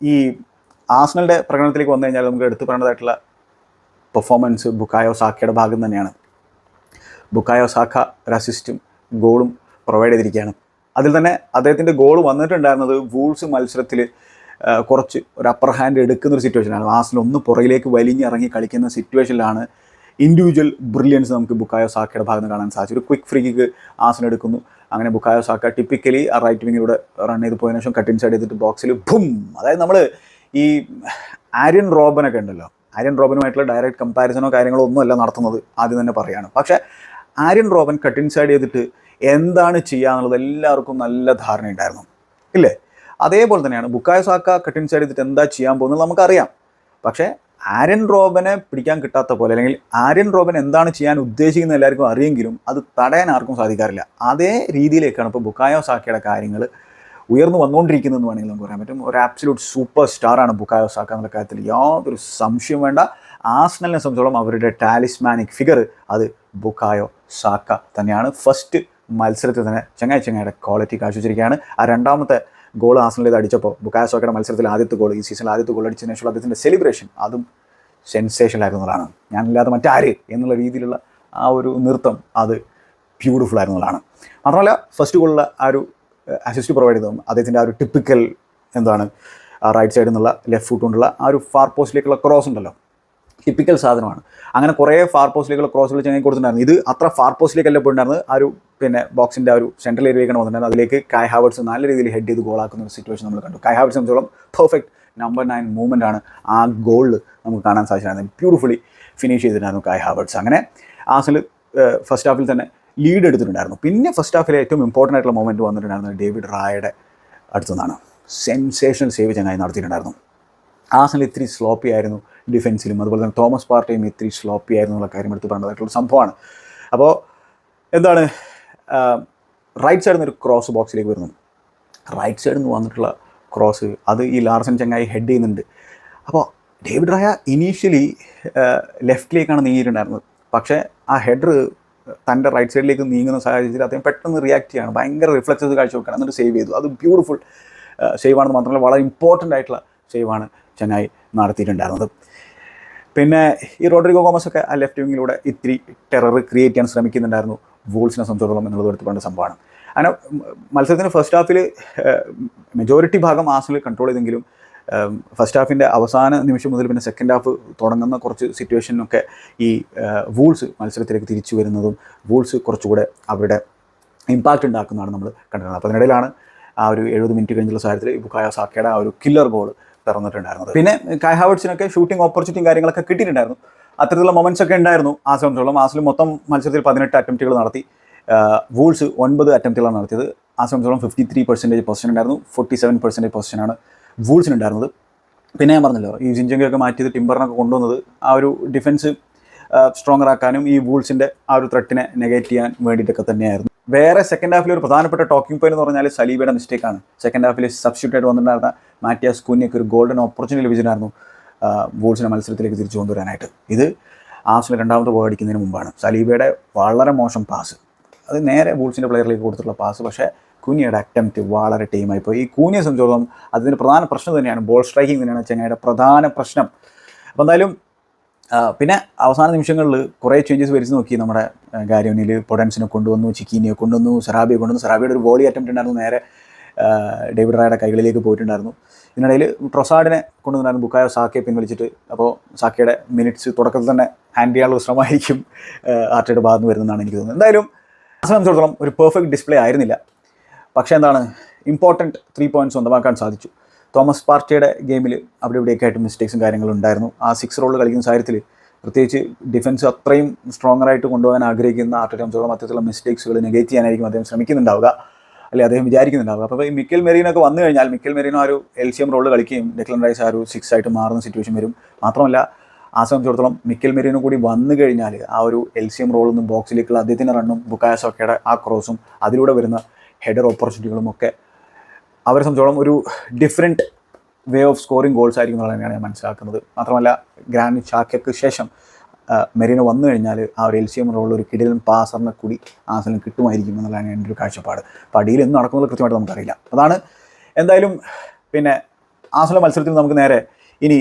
ഈ ആസ്നലിന്റെ പ്രകടനത്തിലേക്ക് വന്നു കഴിഞ്ഞാൽ നമുക്ക് എടുത്തു പറയേണ്ടതായിട്ടുള്ള പെർഫോമൻസ് ബുക്കായോ സാക്കയുടെ ഭാഗം തന്നെയാണ്. ബുക്കായോ സാക്ക ഒരു അസിസ്റ്റും ഗോളും പ്രൊവൈഡ് ചെയ്തിരിക്കുകയാണ്. അതിൽ തന്നെ അദ്ദേഹത്തിന്റെ ഗോൾ വന്നിട്ടുണ്ടായിരുന്നത് വൂൾസ് മത്സരത്തിൽ കുറച്ച് ഒരു അപ്പർ ഹാൻഡ് എടുക്കുന്ന ഒരു സിറ്റുവേഷനാണ് ലാസ്റ്റിൽ ഒന്ന് പുറകിലേക്ക് വലിഞ്ഞിറങ്ങി കളിക്കുന്ന സിറ്റുവേഷനിലാണ് ഇൻഡിവിജ്വൽ ബ്രില്യൻസ് നമുക്ക് ബുക്കായോ സാക്കയുടെ ഭാഗത്ത് കാണാൻ സാധിച്ചു ഒരു ക്വിക്ക് ഫ്രീക്ക് ആസൻ എടുക്കുന്നു. അങ്ങനെ ബുക്കായോ സാക്ക ടിപ്പിക്കലി ആ റൈറ്റ് വിങ്ങിലൂടെ റൺ ചെയ്ത് പോയതിനു ശേഷം കട്ടിൻ സൈഡ് ചെയ്തിട്ട് ബോക്സിൽ ഭും അതായത് നമ്മൾ ഈ ആര്യൻ റോബനൊക്കെ ഉണ്ടല്ലോ. ആര്യൻ റോബനുമായിട്ടുള്ള ഡയറക്റ്റ് കമ്പാരിസനോ കാര്യങ്ങളോ ഒന്നുമല്ല നടത്തുന്നത് ആദ്യം തന്നെ പറയുകയാണ് പക്ഷേ ആര്യൻ റോബൻ കട്ടിൻ സൈഡ് ചെയ്തിട്ട് എന്താണ് ചെയ്യുക എന്നുള്ളത് എല്ലാവർക്കും നല്ല ധാരണയുണ്ടായിരുന്നു. ഇല്ലേ? അതേപോലെ തന്നെയാണ്. ബുക്കായ സാക്ക കട്ടിൻ സൈഡ് ചെയ്തിട്ട് എന്താ ചെയ്യാൻ പോകുന്നത് നമുക്കറിയാം. പക്ഷേ ആര്യൻ റോബനെ പിടിക്കാൻ കിട്ടാത്ത പോലെ അല്ലെങ്കിൽ ആര്യൻ റോബൻ എന്താണ് ചെയ്യാൻ ഉദ്ദേശിക്കുന്നത് എല്ലാവർക്കും അറിയെങ്കിലും അത് തടയാൻ ആർക്കും സാധിക്കാറില്ല. അതേ രീതിയിലേക്കാണ് ഇപ്പോൾ ബുക്കായോ സാക്കയുടെ കാര്യങ്ങൾ ഉയർന്നു വന്നുകൊണ്ടിരിക്കുന്നതെന്ന് വേണമെങ്കിൽ നമുക്ക് പറയാൻ പറ്റും. ഒരു ആബ്സല്യൂട്ട് സൂപ്പർ സ്റ്റാറാണ് ബുക്കായോ സാക്ക എന്നുള്ള കാര്യത്തിൽ യാതൊരു സംശയം വേണ്ട. ആസ്നലിനെ സംബന്ധിച്ചോളം അവരുടെ ടാലിസ്മാനിക് ഫിഗർ അത് ബുക്കായോ സാക്ക തന്നെയാണ്. ഫസ്റ്റ് മത്സരത്തിൽ തന്നെ ചങ്ങായി ചങ്ങായിയുടെ ക്വാളിറ്റി കാഴ്ച കാഴ്ചവെച്ചിരിക്കുകയാണ്. ആ രണ്ടാമത്തെ ഗോൾ ആസനിലേത് അടിച്ചപ്പോൾ ബുക്കായോ സാക്കയുടെ മത്സരത്തിൽ ആദ്യത്തെ ഗോൾ ഈ സീസണിൽ ആദ്യത്തെ ഗോൾ അടിച്ചതിന് ശേഷം അദ്ദേഹത്തിന്റെ സെലിബ്രേഷൻ അതും സെൻസേഷൻ ആയിരുന്നതാണ് ഞാനില്ലാതെ മറ്റാര് എന്നുള്ള രീതിയിലുള്ള ആ ഒരു നൃത്തം അത് ബ്യൂട്ടിഫുൾ ആയിരുന്നതാണ് മാത്രമല്ല ഫസ്റ്റ് ഗോളിലെ ആ ഒരു അസിസ്റ്റ് പ്രൊവൈഡ് ചെയ്തതും അദ്ദേഹത്തിന്റെ ആ ഒരു ടിപ്പിക്കൽ എന്താണ് റൈറ്റ് സൈഡിൽ നിന്നുള്ള ലെഫ്റ്റ് ഫുട്ട് കൊണ്ടുള്ള ആ ഒരു ഫാർ പോസ്റ്റിലേക്കുള്ള ക്രോസ് ഉണ്ടല്ലോ. ടിപ്പിക്കൽ സാധനമാണ്. അങ്ങനെ കുറേ ഫാർ പോസ്റ്റിലേക്കുള്ള ക്രോസുകൾ ചങ്ങി കൊടുത്തിട്ടുണ്ടായിരുന്നു. ഇത് അത്ര ഫാർ പോസ്റ്റിലേക്കല്ല പോയിട്ടുണ്ടായിരുന്നത്. ആ ഒരു പിന്നെ ബോക്സിന്റെ ആ ഒരു സെൻട്രൽ ഏരിയയിലേക്കാണ് വന്നിട്ടുണ്ടായിരുന്നത്. അതിലേക്ക് കായ് ഹാവേഴ്സ് നല്ല രീതിയിൽ ഹെഡ് ചെയ്ത് ഗോളാക്കുന്ന ഒരു സിറ്റുവേഷൻ നമ്മൾ കണ്ടു. കായ് ഹാവേഴ്സ് സംബന്ധിച്ചോളം പെർഫെക്റ്റ് നമ്പർ നയൻ മൂവ്മെന്റ് ആണ് ആ ഗോളിൽ നമുക്ക് കാണാൻ സാധിച്ചിട്ടുണ്ടായിരുന്നു ബ്യൂട്ടിഫുള്ളി ഫിനിഷ് ചെയ്തിട്ടുണ്ടായിരുന്നു കായ് ഹാവേഴ്സ് അങ്ങനെ ആസിൽ ഫസ്റ്റ് ഹാഫിൽ തന്നെ ലീഡ് എടുത്തിട്ടുണ്ടായിരുന്നു. പിന്നെ ഫസ്റ്റ് ഹാഫിലെ ഏറ്റവും ഇമ്പോർട്ടന്റ് ആയിട്ടുള്ള മൊമെന്റ് വന്നിട്ടുണ്ടായിരുന്നത് ഡേവിഡ് റായയുടെ അടുത്തുനിന്നാണ്. സെൻസേഷണൽ സേവ് ചങ്ങായി നടത്തിയിട്ടുണ്ടായിരുന്നു. ആസനിൽ ഇത്തിരി സ്ലോപ്പി ആയിരുന്നു ഡിഫൻസിലും അതുപോലെ തന്നെ തോമസ് പാർട്ടിയും ഇത്തിരി സ്ലോപ്പി ആയിരുന്നു എന്നുള്ള കാര്യം എടുത്ത് പറഞ്ഞതായിട്ടുള്ള സംഭവമാണ്. അപ്പോൾ എന്താണ് റൈറ്റ് സൈഡിൽ നിന്ന് ഒരു ക്രോസ് ബോക്സിലേക്ക് വരുന്നു. റൈറ്റ് സൈഡിൽ നിന്ന് വന്നിട്ടുള്ള ക്രോസ് അത് ഈ ലാർസൻ ചങ്ങായി ഹെഡ് ചെയ്യുന്നുണ്ട്. അപ്പോൾ ഡേവിഡ് റായ ഇനീഷ്യലി ലെഫ്റ്റിലേക്കാണ് നീങ്ങിയിട്ടുണ്ടായിരുന്നത്. പക്ഷേ ആ ഹെഡർ തന്റെ റൈറ്റ് സൈഡിലേക്ക് നീങ്ങുന്ന സാഹചര്യത്തിൽ അദ്ദേഹം പെട്ടെന്ന് റിയാക്ട് ചെയ്യാണ്. ഭയങ്കര റിഫ്ലക്സസ് വെക്കുകയാണ്. എന്നിട്ട് സേവ് ചെയ്തു. അത് ബ്യൂട്ടിഫുൾ സേവാണെന്ന് മാത്രമല്ല വളരെ ഇമ്പോർട്ടന്റ് ആയിട്ടുള്ള സേവാണ് ചെന്നൈ നടത്തിയിട്ടുണ്ടായിരുന്നത്. പിന്നെ ഈ റോഡ്രിഗോ ഗോമസ് ഒക്കെ ആ ലെഫ്റ്റ് വിങ്ങിലൂടെ ഇത്തിരി ടെറർ ക്രിയേറ്റ് ചെയ്യാൻ ശ്രമിക്കുന്നുണ്ടായിരുന്നു. വൂൾസിനെ സംബന്ധിച്ചിടത്തോളം എന്നുള്ളത് എടുത്ത് പറയേണ്ട സംഭവമാണ്. അങ്ങനെ മത്സരത്തിന് ഫസ്റ്റ് ഹാഫിൽ മെജോറിറ്റി ഭാഗം ആസിൽ കൺട്രോൾ ചെയ്തെങ്കിലും ഫസ്റ്റ് ഹാഫിന്റെ അവസാന നിമിഷം മുതൽ പിന്നെ സെക്കൻഡ് ഹാഫ് തുടങ്ങുന്ന കുറച്ച് സിറ്റുവേഷനൊക്കെ ഈ വൂൾസ് മത്സരത്തിലേക്ക് തിരിച്ചു വരുന്നതും വൂൾസ് കുറച്ചുകൂടെ അവരുടെ ഇമ്പാക്റ്റ് ഉണ്ടാക്കുന്നതാണ് നമ്മൾ കണ്ടിരുന്നത് അപ്പോൾ അതിനിടയിലാണ് ആ ഒരു എഴുപത് മിനിറ്റ് കഴിഞ്ഞുള്ള സാഹചര്യത്തിൽ ബുക്കായ സാക്കയുടെ ആ ഒരു കില്ലർ ബോൾ പിറന്നിട്ടുണ്ടായിരുന്നത്. പിന്നെ കായ ഹാവർട്സിനൊക്കെ ഷൂട്ടിംഗ് ഓപ്പർച്യൂണിറ്റിയും കാര്യങ്ങളൊക്കെ കിട്ടിയിട്ടുണ്ടായിരുന്നു. അത്തരത്തിലുള്ള മൊമെന്റ്സ് ഒക്കെ ഉണ്ടായിരുന്നു ആ സംബന്ധിച്ചോളം ആസിൽ മൊത്തം മത്സരത്തിൽ പതിനെട്ട് അറ്റംപ്റ്റുകൾ നടത്തി. വൂൾസ് ഒൻപത് അറ്റംപ്റ്റുകളാണ് നടത്തിയത്. ആ സംബന്ധിച്ചോളം ഫിഫ്റ്റി ത്രീ പെർസെന്റേജ് പൊസിഷൻ ഉണ്ടായിരുന്നു ഫോർട്ടി സെവൻ പെർസെന്റേജ് പൊസിഷനാണ് വൂൾസിനുണ്ടായിരുന്നത് പിന്നെ ഞാൻ പറഞ്ഞല്ലോ ഈ ജിഞ്ചങ്കയൊക്കെ മാറ്റിയത് ടിംബറിനൊക്കെ കൊണ്ടുവന്നത് ആ ഒരു ഡിഫൻസ് സ്ട്രോങ്ങർ ആക്കാനും ഈ വൂൾസിന്റെ ആ ഒരു ത്രെട്ടിനെ നെഗേറ്റ് ചെയ്യാൻ വേണ്ടിയിട്ടൊക്കെ തന്നെയായിരുന്നു. വേറെ സെക്കൻഡ് ഹാഫിൽ ഒരു പ്രധാനപ്പെട്ട ടോക്കിംഗ് പോയിന്റ് എന്ന് പറഞ്ഞാൽ സലീബയുടെ മിസ്റ്റേക്കാണ് സെക്കൻഡ് ഹാഫിൽ സബ്സ്റ്റിറ്റ്യൂട്ട് വന്നിട്ടുണ്ടായിരുന്ന മാറ്റിയാസ് കുഞ്ഞിക്ക് ഒരു ഗോൾഡൻ ഓപ്പർച്യൂണിറ്റി ലഭിച്ചിട്ടുണ്ടായിരുന്നു. വൂൾസിനെ മത്സരത്തിലേക്ക് തിരിച്ചു കൊണ്ടുവരാനായിട്ട്. ഇത് ആസിലെ രണ്ടാമത് പോകടിക്കുന്നതിന് മുമ്പാണ്. സലീബയുടെ വളരെ മോശം പാസ് അത് നേരെ വോൾസിന്റെ പ്ലെയറിലേക്ക് കൊടുത്തിട്ടുള്ള പാസ് പക്ഷേ കൂനിയുടെ അറ്റംപ്റ്റ് വളരെ ടീമായി പോയി ഈ കൂനിയെ സംബന്ധിച്ചോളം അതിന്റെ പ്രധാന പ്രശ്നം തന്നെയാണ് ബോൾ സ്ട്രൈക്കിംഗ് തന്നെയാണ് ചെങ്ങായുടെ പ്രധാന പ്രശ്നം. അപ്പോൾ എന്തായാലും പിന്നെ അവസാന നിമിഷങ്ങളിൽ കുറേ ചേഞ്ചസ് വരുത്തി നോക്കി നമ്മുടെ ഗാരിയോനിൽ. പൊഡൻസിനെ കൊണ്ടുവന്നു ചിക്കീനിയെ കൊണ്ടുവന്നു സെറാബിയെ കൊണ്ടുവന്നു. സെറാബിയുടെ ഒരു വോളി അറ്റംപ്റ്റ് ഉണ്ടായിരുന്നു. നേരെ ഡേവിഡ് റായുടെ കൈകളിലേക്ക് പോയിട്ടുണ്ടായിരുന്നു. ഇതിനിടയിൽ ട്രൊസാഡിനെ കൊണ്ടുവന്നായിരുന്നു. ബുക്കായോ സാക്കിയെ പിൻവലിച്ചിട്ട്. അപ്പോൾ സാക്കിയുടെ മിനിറ്റ്സ് തുടക്കത്തിൽ തന്നെ ഹാൻഡ് ചെയ്യാനുള്ള ശ്രമമായിരിക്കും ആർട്ടിയുടെ ഭാഗത്ത് വരുന്നതെന്നാണ് എനിക്ക് തോന്നുന്നത്. എന്തായാലും സംബന്ധിച്ചിടത്തോളം ഒരു പെർഫെക്റ്റ് ഡിസ്പ്ലേ ആയിരുന്നില്ല. പക്ഷേ എന്താണ് ഇമ്പോർട്ടന്റ് ത്രീ പോയിന്റ് സ്വന്തമാക്കാൻ സാധിച്ചു. തോമസ് പാർട്ടിയുടെ ഗെയിമിൽ അവിടെ ഇവിടെയൊക്കെ ആയിട്ട് മിസ്റ്റേക്സും കാര്യങ്ങളും ഉണ്ടായിരുന്നു. ആ സിക്സ് റോൾ കളിക്കുന്ന സാഹചര്യത്തിൽ പ്രത്യേകിച്ച് ഡിഫൻസ് അത്രയും സ്ട്രോങ്ങറായിട്ട് കൊണ്ടുപോകാൻ ആഗ്രഹിക്കുന്ന ആർട്ടിറ്റംസോളം അത്തരത്തിലുള്ള മിസ്റ്റേക്സുകൾ നെഗേറ്റ് ചെയ്യാനായിരിക്കും അദ്ദേഹം ശ്രമിക്കുന്നുണ്ടാവുക. അല്ലെങ്കിൽ അദ്ദേഹം വിചാരിക്കുന്നുണ്ടാവുക. അപ്പോൾ ഈ മിക്കൽ മെറീനൊക്കെ വന്നു കഴിഞ്ഞാൽ മിക്കൽ മെറീനോ ആ ഒരു എൽ സി എം റോൾ കളിക്കുകയും ഡെക്ലൻ റൈസ് ആ ഒരു സിക്സ് ആയിട്ട് മാറുന്ന സിറ്റുവേഷൻ വരും. മാത്രമല്ല ആ സംബന്ധിച്ചിടത്തോളം മിക്കൽ മെറീനോ കൂടി വന്നു കഴിഞ്ഞാൽ ആ ഒരു എൽ സി എം റോളിൽ ബോക്സിലേക്കുള്ള അദ്ദേഹത്തിന്റെ റണ്ണും ബുക്കായ സോക്കയുടെ ആ ക്രോസും അതിലൂടെ വരുന്ന ഹെഡർ ഓപ്പർച്യൂണിറ്റികളും ഒക്കെ അവരെ സംബന്ധിച്ചോളം ഒരു different way of scoring goals ആയിരിക്കും എന്നുള്ളത് തന്നെയാണ് ഞാൻ മനസ്സിലാക്കുന്നത്. മാത്രമല്ല ഗ്രാൻഡ് ചാക്കയ്ക്ക് ശേഷം മെറീനോ വന്നു കഴിഞ്ഞാൽ ആ ഒരു എൽ സി എം റോളിൽ ഒരു കിടിലൻ പാസറിനെ കൂടി ആസനം കിട്ടുമായിരിക്കും എന്നുള്ളതാണ് എന്റെ ഒരു കാഴ്ചപ്പാട്. അപ്പോൾ അടിയിൽ എന്ന് നടക്കുന്നത് കൃത്യമായിട്ട് നമുക്കറിയില്ല. അതാണ് എന്തായാലും പിന്നെ ആസല മത്സരത്തിൽ നമുക്ക് നേരെ ഇനി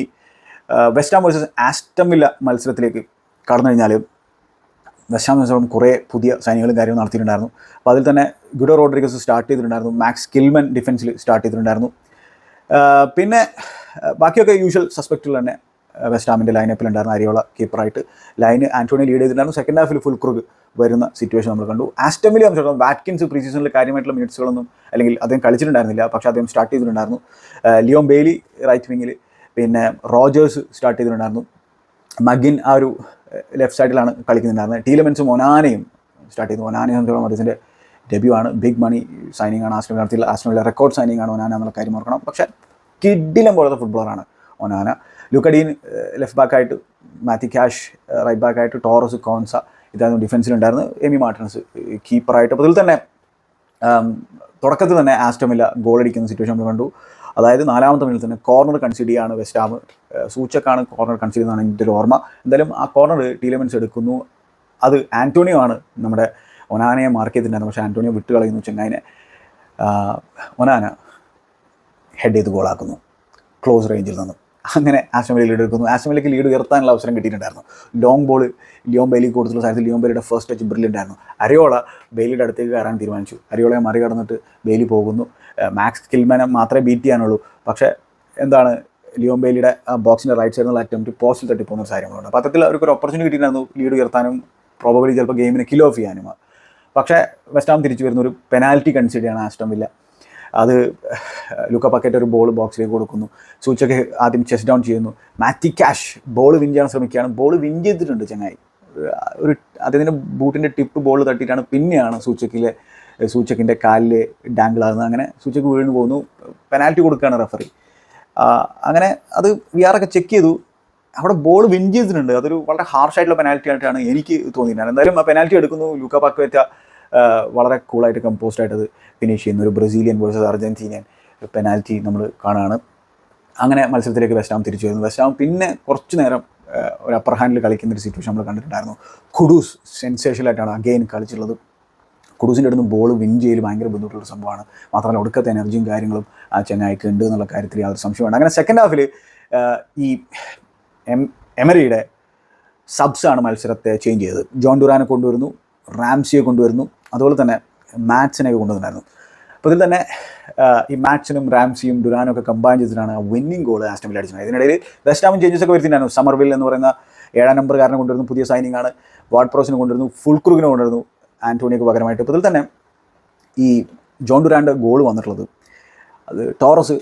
വെസ്റ്റാം വേഴ്സസ് ആസ്റ്റമില്ല മത്സരത്തിലേക്ക് കടന്നു കഴിഞ്ഞാൽ വെസ്റ്റാം മത്സരം കുറേ പുതിയ സൈനികളും കാര്യവും നടത്തിയിട്ടുണ്ടായിരുന്നു. അപ്പോൾ അതിൽ തന്നെ ഗുഡോ റോഡ്രിഗസ് സ്റ്റാർട്ട് ചെയ്തിട്ടുണ്ടായിരുന്നു. മാക്സ് കിൽമൻ ഡിഫൻസിൽ സ്റ്റാർട്ട് ചെയ്തിട്ടുണ്ടായിരുന്നു. പിന്നെ ബാക്കിയൊക്കെ യൂഷ്വൽ സസ്പെക്റ്റുകൾ തന്നെ. വെസ്റ്റ് ഹാമിന്റെ ലൈനപ്പിൽ ഉണ്ടായിരുന്ന അരിയോള കീപ്പറായിട്ട് ലൈന് ആന്റോണി ലീഡ് ചെയ്തിട്ടുണ്ടായിരുന്നു. സെക്കൻഡ് ഹാഫിൽ ഫുൾ ക്രുഗ് വരുന്ന സിറ്റുവേഷൻ നമ്മൾ കണ്ടു. ആസ്റ്റമിൽ സംബന്ധിച്ചിടത്തോളം വാറ്റ്കിൻസ് പ്രീ സീസണിൽ കാര്യമായിട്ടുള്ള മിനിറ്റ്സുകളൊന്നും അല്ലെങ്കിൽ അദ്ദേഹം കളിച്ചിട്ടുണ്ടായിരുന്നില്ല. പക്ഷേ അദ്ദേഹം സ്റ്റാർട്ട് ചെയ്തിട്ടുണ്ടായിരുന്നു. ലിയോം ലിയോൺ ബെയ്ലി റൈറ്റ് വിങ്ങിൽ പിന്നെ റോജേഴ്സ് സ്റ്റാർട്ട് ചെയ്തിട്ടുണ്ടായിരുന്നു. മഗിൻ ആ ഒരു ലെഫ്റ്റ് സൈഡിലാണ് കളിക്കുന്നുണ്ടായിരുന്നത്. ടീലമെൻസും ഒനാനയും സ്റ്റാർട്ട് ചെയ്തു. ഒനാനയെ സംബന്ധിച്ചോളം അദ്ദേഹത്തിന്റെ ഡെബ്യൂ ആണ്. ബിഗ് മണി സൈനിങ് ആണ്. ആസ്ട്രേലിയ നടത്തിയുള്ള ആസ്റ്റമിലെ റെക്കോർഡ് സൈനിങ് ആണ്. ഒനാന എന്നുള്ള കാര്യം ഓർക്കണം. പക്ഷേ കിഡിലം പോലത്തെ ഫുട്ബോളറാണ് ഒനാന. ലുക്കഡീൻ ലെഫ്റ്റ് ബാക്കായിട്ട് മാത്യു ക്യാഷ് റൈറ്റ് ബാക്കായിട്ട് ടോറസ് കോൺസ ഇതായിരുന്നു ഡിഫൻസിലുണ്ടായിരുന്നു എമി മാർട്ടിനസ് കീപ്പറായിട്ട്. അപ്പോൾ ഇതിൽ തന്നെ തുടക്കത്തിൽ തന്നെ ആസ്റ്റമില്ല ഗോൾ അടിക്കുന്ന സിറ്റുവേഷൻ നമ്മൾ കണ്ടു. അതായത് നാലാമത്തെ മിനിറ്റിൽ തന്നെ കോർണർ കൺസിഡ് ചെയ്യാണ് വെസ്റ്റ് സൂച്ചക്കാണ് കോർണർ കൺസിഡ് ചെയ്യുന്നതാണ് എന്റെ ഒരു ഓർമ്മ. എന്തായാലും ആ കോർണർ ടീലമെൻസ് എടുക്കുന്നു. അത് ആന്റോണിയോ ആണ് നമ്മുടെ ഒനാനയെ മാർക്ക് ചെയ്തിട്ടുണ്ടായിരുന്നു പക്ഷേ ആന്റോണിയോ വിട്ട് കളയുന്നു ചെങ്ങായിനെ. ഒനാന ഹെഡ് ചെയ്ത് ഗോളാക്കുന്നു. ക്ലോസ് റേഞ്ചിൽ നിന്നും. അങ്ങനെ ആസ്റ്റമില ലീഡ് എടുക്കുന്നു. ആസ്റ്റമിലേക്ക് ലീഡ് ഉയർത്താനുള്ള അവസരം കിട്ടിയിട്ടുണ്ടായിരുന്നു. ലോങ് ബോൾ ലിയോൺ ബെയിലിക്ക് കൊടുത്തുള്ള സാഹചര്യത്തിൽ ലിയോൺ ബെയിലിയുടെ ഫസ്റ്റ് ടച്ച് ബ്രില്യന്റ് ആയിരുന്നു. അരിയോള ബെയിലിയുടെ അടുത്തേക്ക് കയറാൻ തീരുമാനിച്ചു. അരിയോളയെ മറികടന്നിട്ട് ബെയിലി പോകുന്നു. മാക്സ് കിൽമാനെ മാത്രമേ ബീറ്റ് ചെയ്യാനുള്ളൂ. പക്ഷേ എന്താണ് ലിയോൺ ബെയിലിയുടെ ബോക്സിന്റെ റൈറ്റ് സൈഡിൽ നിന്നുള്ള അറ്റംപ്റ്റ് പോസ്റ്റിൽ തട്ടിപ്പോകുന്ന കാര്യങ്ങളുണ്ട് അപ്പോൾ അത്തരത്തിൽ അവർക്ക് ഒരു ഓപ്പർച്യൂണിറ്റി കിട്ടിയിട്ടുണ്ടായിരുന്നു. ലീഡ് ഉയർത്താനും പ്രോബബിലി ചിലപ്പോൾ ഗെയിമിനെ കിൽ ഓഫ് ചെയ്യാനും പക്ഷേ വെസ്റ്റാം തിരിച്ചു വരുന്ന ഒരു പെനാൽറ്റി കൺസിഡർ ചെയ്യാണ് ആസ്റ്റം അത് ലുക്ക പക്കറ്റ് ഒരു ബോൾ ബോക്സിലേക്ക് കൊടുക്കുന്നു. സൂച്ചക്ക് ആദ്യം ചെസ് ഡൗൺ ചെയ്യുന്നു. മാറ്റി ക്യാഷ് ബോൾ വിൻ ചെയ്യാൻ ശ്രമിക്കുകയാണ്. ബോൾ വിൻ ചെയ്തിട്ടുണ്ട് ചങ്ങായി. ഒരു അദ്ദേഹത്തിന്റെ ബൂട്ടിന്റെ ടിപ്പ് ബോൾ തട്ടിയിട്ടാണ് പിന്നെയാണ് സൂച്ചക്കിലെ സൂച്ചക്കിന്റെ കാലിൽ ഡാങ്കിളാകുന്നത് അങ്ങനെ സൂച്ചക്ക് വീഴുന്നു പോകുന്നു പെനാൽറ്റി കൊടുക്കുകയാണ് റെഫറി അങ്ങനെ അത് വി ചെക്ക് ചെയ്തു. അവിടെ ബോൾ വിൻ ചെയ്തിട്ടുണ്ട്. അതൊരു വളരെ ഹാർഷായിട്ടുള്ള പെനാൽറ്റി ആയിട്ടാണ് എനിക്ക് തോന്നിയിട്ടുണ്ടായിരുന്നത്. എന്തായാലും ആ പെനാൽറ്റി എടുക്കുന്നു. ലൂക്ക പാക്വേറ്റ വളരെ കൂളായിട്ട് കമ്പോസ്റ്റ് ആയിട്ട് അത് ഫിനിഷ് ചെയ്യുന്നു. ഒരു ബ്രസീലിയൻ വേഴ്സസ് അർജന്റീനിയൻ പെനാൽറ്റി നമ്മൾ കാണുകയാണ് അങ്ങനെ മത്സരത്തിലേക്ക് വെസ്റ്റാം തിരിച്ചു വരുന്നു. വെസ്റ്റാം പിന്നെ കുറച്ച് നേരം ഒരു അപ്പർ ഹാൻഡിൽ കളിക്കുന്ന ഒരു സിറ്റുവേഷൻ നമ്മൾ കണ്ടിട്ടുണ്ടായിരുന്നു. കുഡൂസ് സെൻസേഷനായിട്ടാണ് അഗെയിൻ കളിച്ചുള്ളത് കുഡൂസിന്റെ അടുത്ത് ബോൾ വിൻ ചെയ്യൽ ഭയങ്കര ബുദ്ധിമുട്ടുള്ള സംഭവമാണ്. മാത്രമല്ല ഒടുക്കത്തെ എനർജിയും കാര്യങ്ങളും ആ ചെങ്ങായിക്ക് ഉണ്ട് എന്നുള്ള കാര്യത്തിൽ യാതൊരു സംശയമാണ് അങ്ങനെ സെക്കൻഡ് ഹാഫിൽ ഈ എം എമറിയുടെ സബ്സാണ് മത്സരത്തെ ചേഞ്ച് ചെയ്തത്. ജോൺ ഡുറാനെ കൊണ്ടുവരുന്നു. റാംസിയെ കൊണ്ടുവരുന്നു. അതുപോലെ തന്നെ മാച്ചിനെയൊക്കെ കൊണ്ടുവന്നായിരുന്നു അപ്പോൾ ഇതിൽ തന്നെ ഈ മാച്ചിനും റാംസിയും ഡുരാനും ഒക്കെ കമ്പൈൻ ചെയ്തിട്ടാണ് വിന്നിംഗ് ഗോൾ ആസ്റ്റമിൽ അടിച്ചത് ഇതിനിടയിൽ വെസ്റ്റ് ഹാമും ചേഞ്ചസ് ഒക്കെ വരുത്തിയിട്ടുണ്ടായിരുന്നു. സമർവിൽ എന്ന് പറയുന്ന ഏഴാം നമ്പർ കാരണം കൊണ്ടുവരുന്നു. പുതിയ സൈനിങ് ആണ്. വാർഡ് പ്രോസിനെ കൊണ്ടുവരുന്നു. ഫുൾ ക്രൂഗിനെ കൊണ്ടുവരുന്നു. ആന്റോണിയൊക്കെ പകരമായിട്ട്. അപ്പോൾ ഇതിൽ തന്നെ ഈ ജോൺ ഡുരാന്റെ ഗോൾ വന്നിട്ടുള്ളത്. അത് ടോറസ്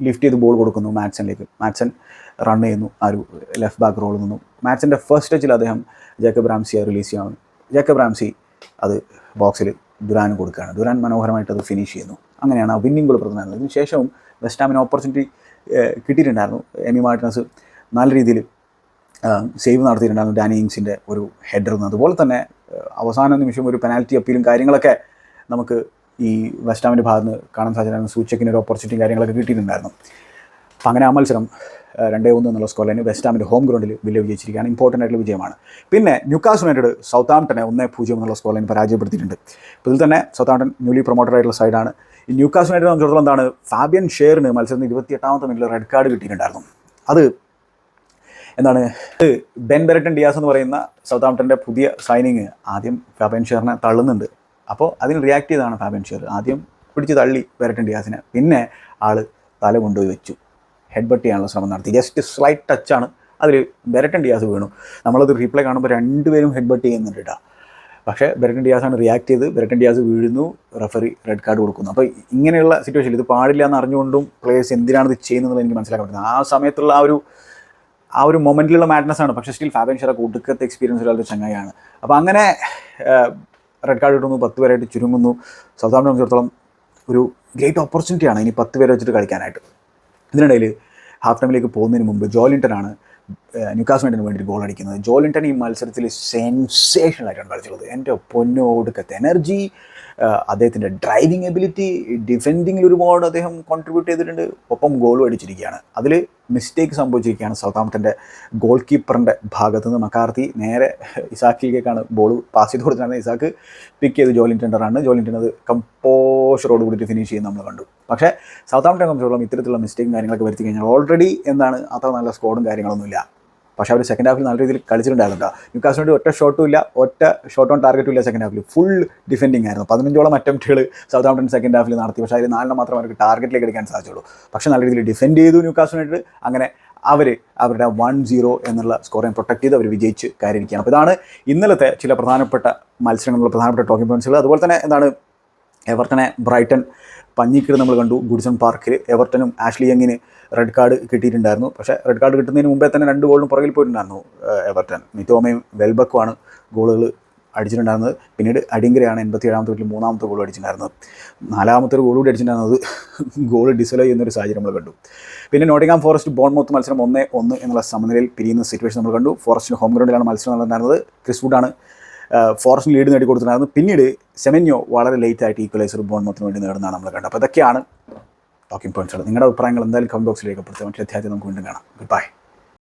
ലിഫ്റ്റ് ചെയ്ത് ബോൾ കൊടുക്കുന്നു മാറ്റ്സണിലേക്ക് മാച്ചൻ റൺ ചെയ്യുന്നു. ആ ഒരു ലെഫ്റ്റ് ബാക്ക് റോൾ നിന്നും. മാറ്റ്സന്റെ ഫസ്റ്റ് ടച്ചിൽ അദ്ദേഹം ജേക്കബ് റാംസിയെ റിലീസ് ചെയ്യുന്നു ജേക്കബ് റാംസി അത് ബോക്സിൽ ദുരാന് കൊടുക്കുകയാണ്. ദുരാൻ മനോഹരമായിട്ട് അത് ഫിനിഷ് ചെയ്യുന്നു. അങ്ങനെയാണ് ആ വിന്നിംഗ് ഗോൾ പ്രധാനം ഇതിന് ശേഷവും വെസ്റ്റ് ഹാമിന് ഓപ്പർച്യൂണിറ്റി കിട്ടിയിട്ടുണ്ടായിരുന്നു. എമി മാർട്ടിനസ് നല്ല രീതിയിൽ സേവ് നടത്തിയിട്ടുണ്ടായിരുന്നു ഡാനി ഇങ്സിന്റെ ഒരു ഹെഡർ നിന്ന് അതുപോലെ തന്നെ അവസാന നിമിഷം ഒരു പെനാൽറ്റി അപ്പീലും കാര്യങ്ങളൊക്കെ നമുക്ക് ഈ വെസ്റ്റ് ഭാഗത്ത് നിന്ന് കാണാൻ സാധിച്ചിട്ടുണ്ടായിരുന്നു. സൂചക്കിന്റെ ഒരു ഓപ്പർച്യൂണിറ്റിയും കാര്യങ്ങളൊക്കെ കിട്ടിയിട്ടുണ്ടായിരുന്നു. അപ്പം അങ്ങനെ ആ മത്സരം രണ്ടേ ഒന്ന് എന്നുള്ള സ്കോർ ലൈന് വെസ്റ്റ് ഹാമിന്റെ ഹോം ഗ്രൗണ്ടിൽ വില്ല വിജയിച്ചിരിക്കുകയാണ്. ഇമ്പോർട്ടന്റ് ആയിട്ടുള്ള വിജയമാണ്. പിന്നെ ന്യൂക്കാസ് യുണൈറ്റഡ് സൗത്ത് സൗത്താംപ്ടനെ ഒന്നേ പൂജ്യം എന്നുള്ള ലൈൻ പരാജയപ്പെടുത്തിയിട്ടുണ്ട്. ഇതിൽ തന്നെ സൗത്ത് സൗത്താംപ്ടൺ ന്യൂലി പ്രൊമോട്ടഡ് ആയിട്ടുള്ള സൈഡാണ് ഈ ന്യൂക്കാസ് യുണൈറ്റഡ് സംബന്ധിച്ചിടത്തോളം എന്താണ്? ഫാബിയൻ ഷെയറിന് മത്സരത്തിന് ഇരുപത്തിയെട്ടാമത്തെ മിനിറ്റിൽ റെഡ് കാർഡ് കിട്ടിയിട്ടുണ്ടായിരുന്നു. അത് എന്താണ്? ബെൻ ബെരട്ടൻ ഡിയാസ് എന്ന് പറയുന്ന സൗത്ത് സൗത്താംപ്ടന്റെ പുതിയ സൈനിങ് ആദ്യം ഫാബിയൻ ഷെയറിനെ തള്ളുന്നുണ്ട്. അപ്പോൾ അതിന് റിയാക്ട് ചെയ്താണ് ഫാബിയൻ ഷെയർ ആദ്യം പിടിച്ച് തള്ളി ബെരട്ടൻ ഡിയാസിനെ പിന്നെ ആൾ തല കൊണ്ടുപോയി വെച്ചു. ഹെഡ് ബട്ട് ചെയ്യാനുള്ള ശ്രമം നടത്തി. ജസ്റ്റ് സ്ലൈറ്റ് ടച്ചാണ് അതിൽ ബെരട്ടൻ ഡിയാസ് വീണു. നമ്മളത് റീപ്ലേ കാണുമ്പോൾ രണ്ടുപേരും ഹെഡ് ബട്ട് ചെയ്യുന്നുണ്ട് കേട്ടോ പക്ഷേ ബെരട്ടൻ ഡിയാസാണ് റിയാക്ട് ചെയ്ത് ബെരട്ടൻ ഡിയാസ് വീഴുന്നു റഫറി റെഡ് കാർഡ് കൊടുക്കുന്നു. അപ്പോൾ ഇങ്ങനെയുള്ള സിറ്റുവേഷൻ ഇത് പാടില്ല എന്ന് അറിഞ്ഞുകൊണ്ടും പ്ലേയേഴ്സ് എന്തിനാണ് ഇത് ചെയ്യുന്നത് എനിക്ക് മനസ്സിലാക്കാൻ പറ്റുന്നത് ആ സമയത്തുള്ള ആ ഒരു ആ ഒരു മൊമെന്റിലുള്ള മാഡ്നസ് ആണ്. പക്ഷേ സ്റ്റിൽ ഫാബൻ ഷെറ കൂട്ടുകത്തെ എക്സ്പീരിയൻസ് ഉള്ള ഒരു ചങ്ങായിയാണ്. അപ്പോൾ അങ്ങനെ റെഡ് കാർഡ് കിട്ടുന്നു പത്ത് പേരായിട്ട് ചുരുങ്ങുന്നു. സൗത്ത് സംബന്ധിച്ചിടത്തോളം ഒരു ഗ്രേറ്റ് ഓപ്പർച്യൂണിറ്റിയാണ് ഇനി പത്ത് പേരെ വെച്ചിട്ട് കളിക്കാനായിട്ട്. ഇതിനിടയിൽ ഹാഫ് ടൈമിലേക്ക് പോകുന്നതിന് മുമ്പ് ജോലിൻട്ടനാണ് ന്യൂക്കാസ്മെന്റിന് വേണ്ടി ഗോൾ അടിക്കുന്നത്. ജോലിൻട്ടൺ ഈ മത്സരത്തിൽ സെൻസേഷണൽ ആയിട്ടാണ് കളിച്ചുള്ളത് എന്റെ പൊന്നോടുക്കത്തെ എനർജി അദ്ദേഹത്തിന്റെ ഡ്രൈവിംഗ് എബിലിറ്റി ഡിഫെൻഡിങ്ങിൽ ഒരുപാട് അദ്ദേഹം കോൺട്രിബ്യൂട്ട് ചെയ്തിട്ടുണ്ട്. ഒപ്പം ഗോളും അടിച്ചിരിക്കുകയാണ്. അതിൽ മിസ്റ്റേക്ക് സംഭവിച്ചിരിക്കുകയാണ് സൗത്താംപ്ടന്റെ ഗോൾ കീപ്പറിന്റെ ഭാഗത്ത് നിന്ന് മക്കാർത്തി. നേരെ ഇസാക്കിലേക്കാണ് ബോൾ പാസ് ചെയ്ത് കൊടുത്തിട്ടാണ് ഇസാക്ക് പിക്ക് ചെയ്ത് ജോലിന്റന്റെ റണ്ണ് ജോലിന്റൻ അത് കമ്പോഷറോട് കൂടിയിട്ട് ഫിനിഷ് ചെയ്യുന്ന നമ്മൾ കണ്ടു. പക്ഷേ സൗത്താംപ്ടനെ സംബന്ധിച്ചോളം ഇത്തരത്തിലുള്ള മിസ്റ്റേക്കും കാര്യങ്ങളൊക്കെ വരുത്തി കഴിഞ്ഞാൽ ഓൾറെഡി എന്താണ് അത്ര നല്ല സ്കോഡും കാര്യങ്ങളൊന്നുമില്ല. പക്ഷേ അവർ സെക്കൻഡ് ഹാഫിൽ നല്ല രീതിയിൽ കളിച്ചിട്ടുണ്ടായിരുന്നു ന്യൂക്കാസിന് വേണ്ടി ഒറ്റ ഷോട്ടും ഇല്ല ഒറ്റ ഷോട്ട് ഓൺ ടാർഗറ്റും ഇല്ല സെക്കൻഡ് ഹാഫിൽ ഫുൾ ഡിഫെൻഡിങ് ആയിരുന്നു. പതിനഞ്ചോളം അറ്റംപ്റ്റുകൾ സൗത്ത് ആംപ്ടൺ സെക്കൻഡ് ഹാഫിൽ നടത്തി. പക്ഷേ അതിൽ നാലെണ്ണം മാത്രമേ അവർക്ക് ടാർഗറ്റിലേക്ക് എടുക്കാൻ സാധിച്ചുള്ളൂ. പക്ഷേ നല്ല രീതിയിൽ ഡിഫെൻഡ് ചെയ്തു ന്യൂ വേണ്ടി അങ്ങനെ അവർ അവരുടെ വൺ സീറോ എന്നുള്ള സ്കോറിനെ പ്രൊട്ടക്ട് ചെയ്ത് അവർ വിജയിച്ച് കയറിയിരിക്കുകയാണ്. അപ്പോൾ ഇതാണ് ഇന്നലത്തെ ചില പ്രധാനപ്പെട്ട മത്സരങ്ങളുള്ള പ്രധാനപ്പെട്ട ടോക്കിംഗ് പോയിൻസുകൾ അതുപോലെ തന്നെ എന്താണ് എവർട്ടനെ ബ്രൈറ്റൺ പഞ്ഞിക്കിട് നമ്മൾ കണ്ടു ഗുഡ്സൺ പാർക്കിൽ. എവർട്ടനും ആഷ്ലി യങ്ങിന് റെഡ് കാർഡ് കിട്ടിയിട്ടുണ്ടായിരുന്നു. പക്ഷേ റെഡ് കാർഡ് കിട്ടുന്നതിന് മുമ്പേ തന്നെ രണ്ട് ഗോളിനും പുറകിൽ പോയിട്ടുണ്ടായിരുന്നു എവർട്ടൻ. മിത്തോമയും വെൽബക്കുമാണ് ഗോളുകൾ അടിച്ചിട്ടുണ്ടായിരുന്നത്. പിന്നീട് അടിങ്കരയാണ് എൺപത്തി ഏഴാമത്തെ വീട്ടിൽ മൂന്നാമത്തെ ഗോൾ അടിച്ചിട്ടുണ്ടായിരുന്നത്. നാലാമത്തെ ഒരു ഗോൾ കൂടി അടിച്ചിട്ടുണ്ടായിരുന്നത് ഗോൾ ഡിസലോ ചെയ്യുന്നൊരു സാഹചര്യം നമ്മൾ കണ്ടു. പിന്നെ നോട്ടിംഗാം ഫോറസ്റ്റ് ബോൺമൗത്ത് മത്സരം ഒന്നേ ഒന്ന് എന്നുള്ള സമനിലയിൽ പിരിയുന്ന സിറ്റുവേഷൻ നമ്മൾ കണ്ടു. ഫോറസ്റ്റിന് ഹോം ഗ്രൗണ്ടിലാണ് മത്സരം നടന്നിരുന്നത്. ക്രിസ് വുഡാണ് ഫോറസ്റ്റിന് ലീഡ് നേടിക്കൊടുത്തിട്ടുണ്ടായിരുന്നു പിന്നീട് സെമന്യോ വളരെ ലേറ്റ് ആയിട്ട് ഈക്വലൈസർ ബോൺ ബോൺമത്തിന് വേണ്ടി നേടുന്നതാണ് നമ്മൾ കണ്ടത്. അപ്പോൾ ഇതൊക്കെയാണ് ടോക്കിംഗ് പോയിന്റ്സ് നിങ്ങളുടെ അഭിപ്രായങ്ങൾ എന്തായാലും കമന്റ് ബോക്സിലേക്ക് രേഖപ്പെടുത്തുക മറ്റൊരു അധ്യായത്തിൽ നമുക്ക് വീണ്ടും കാണാം. Good bye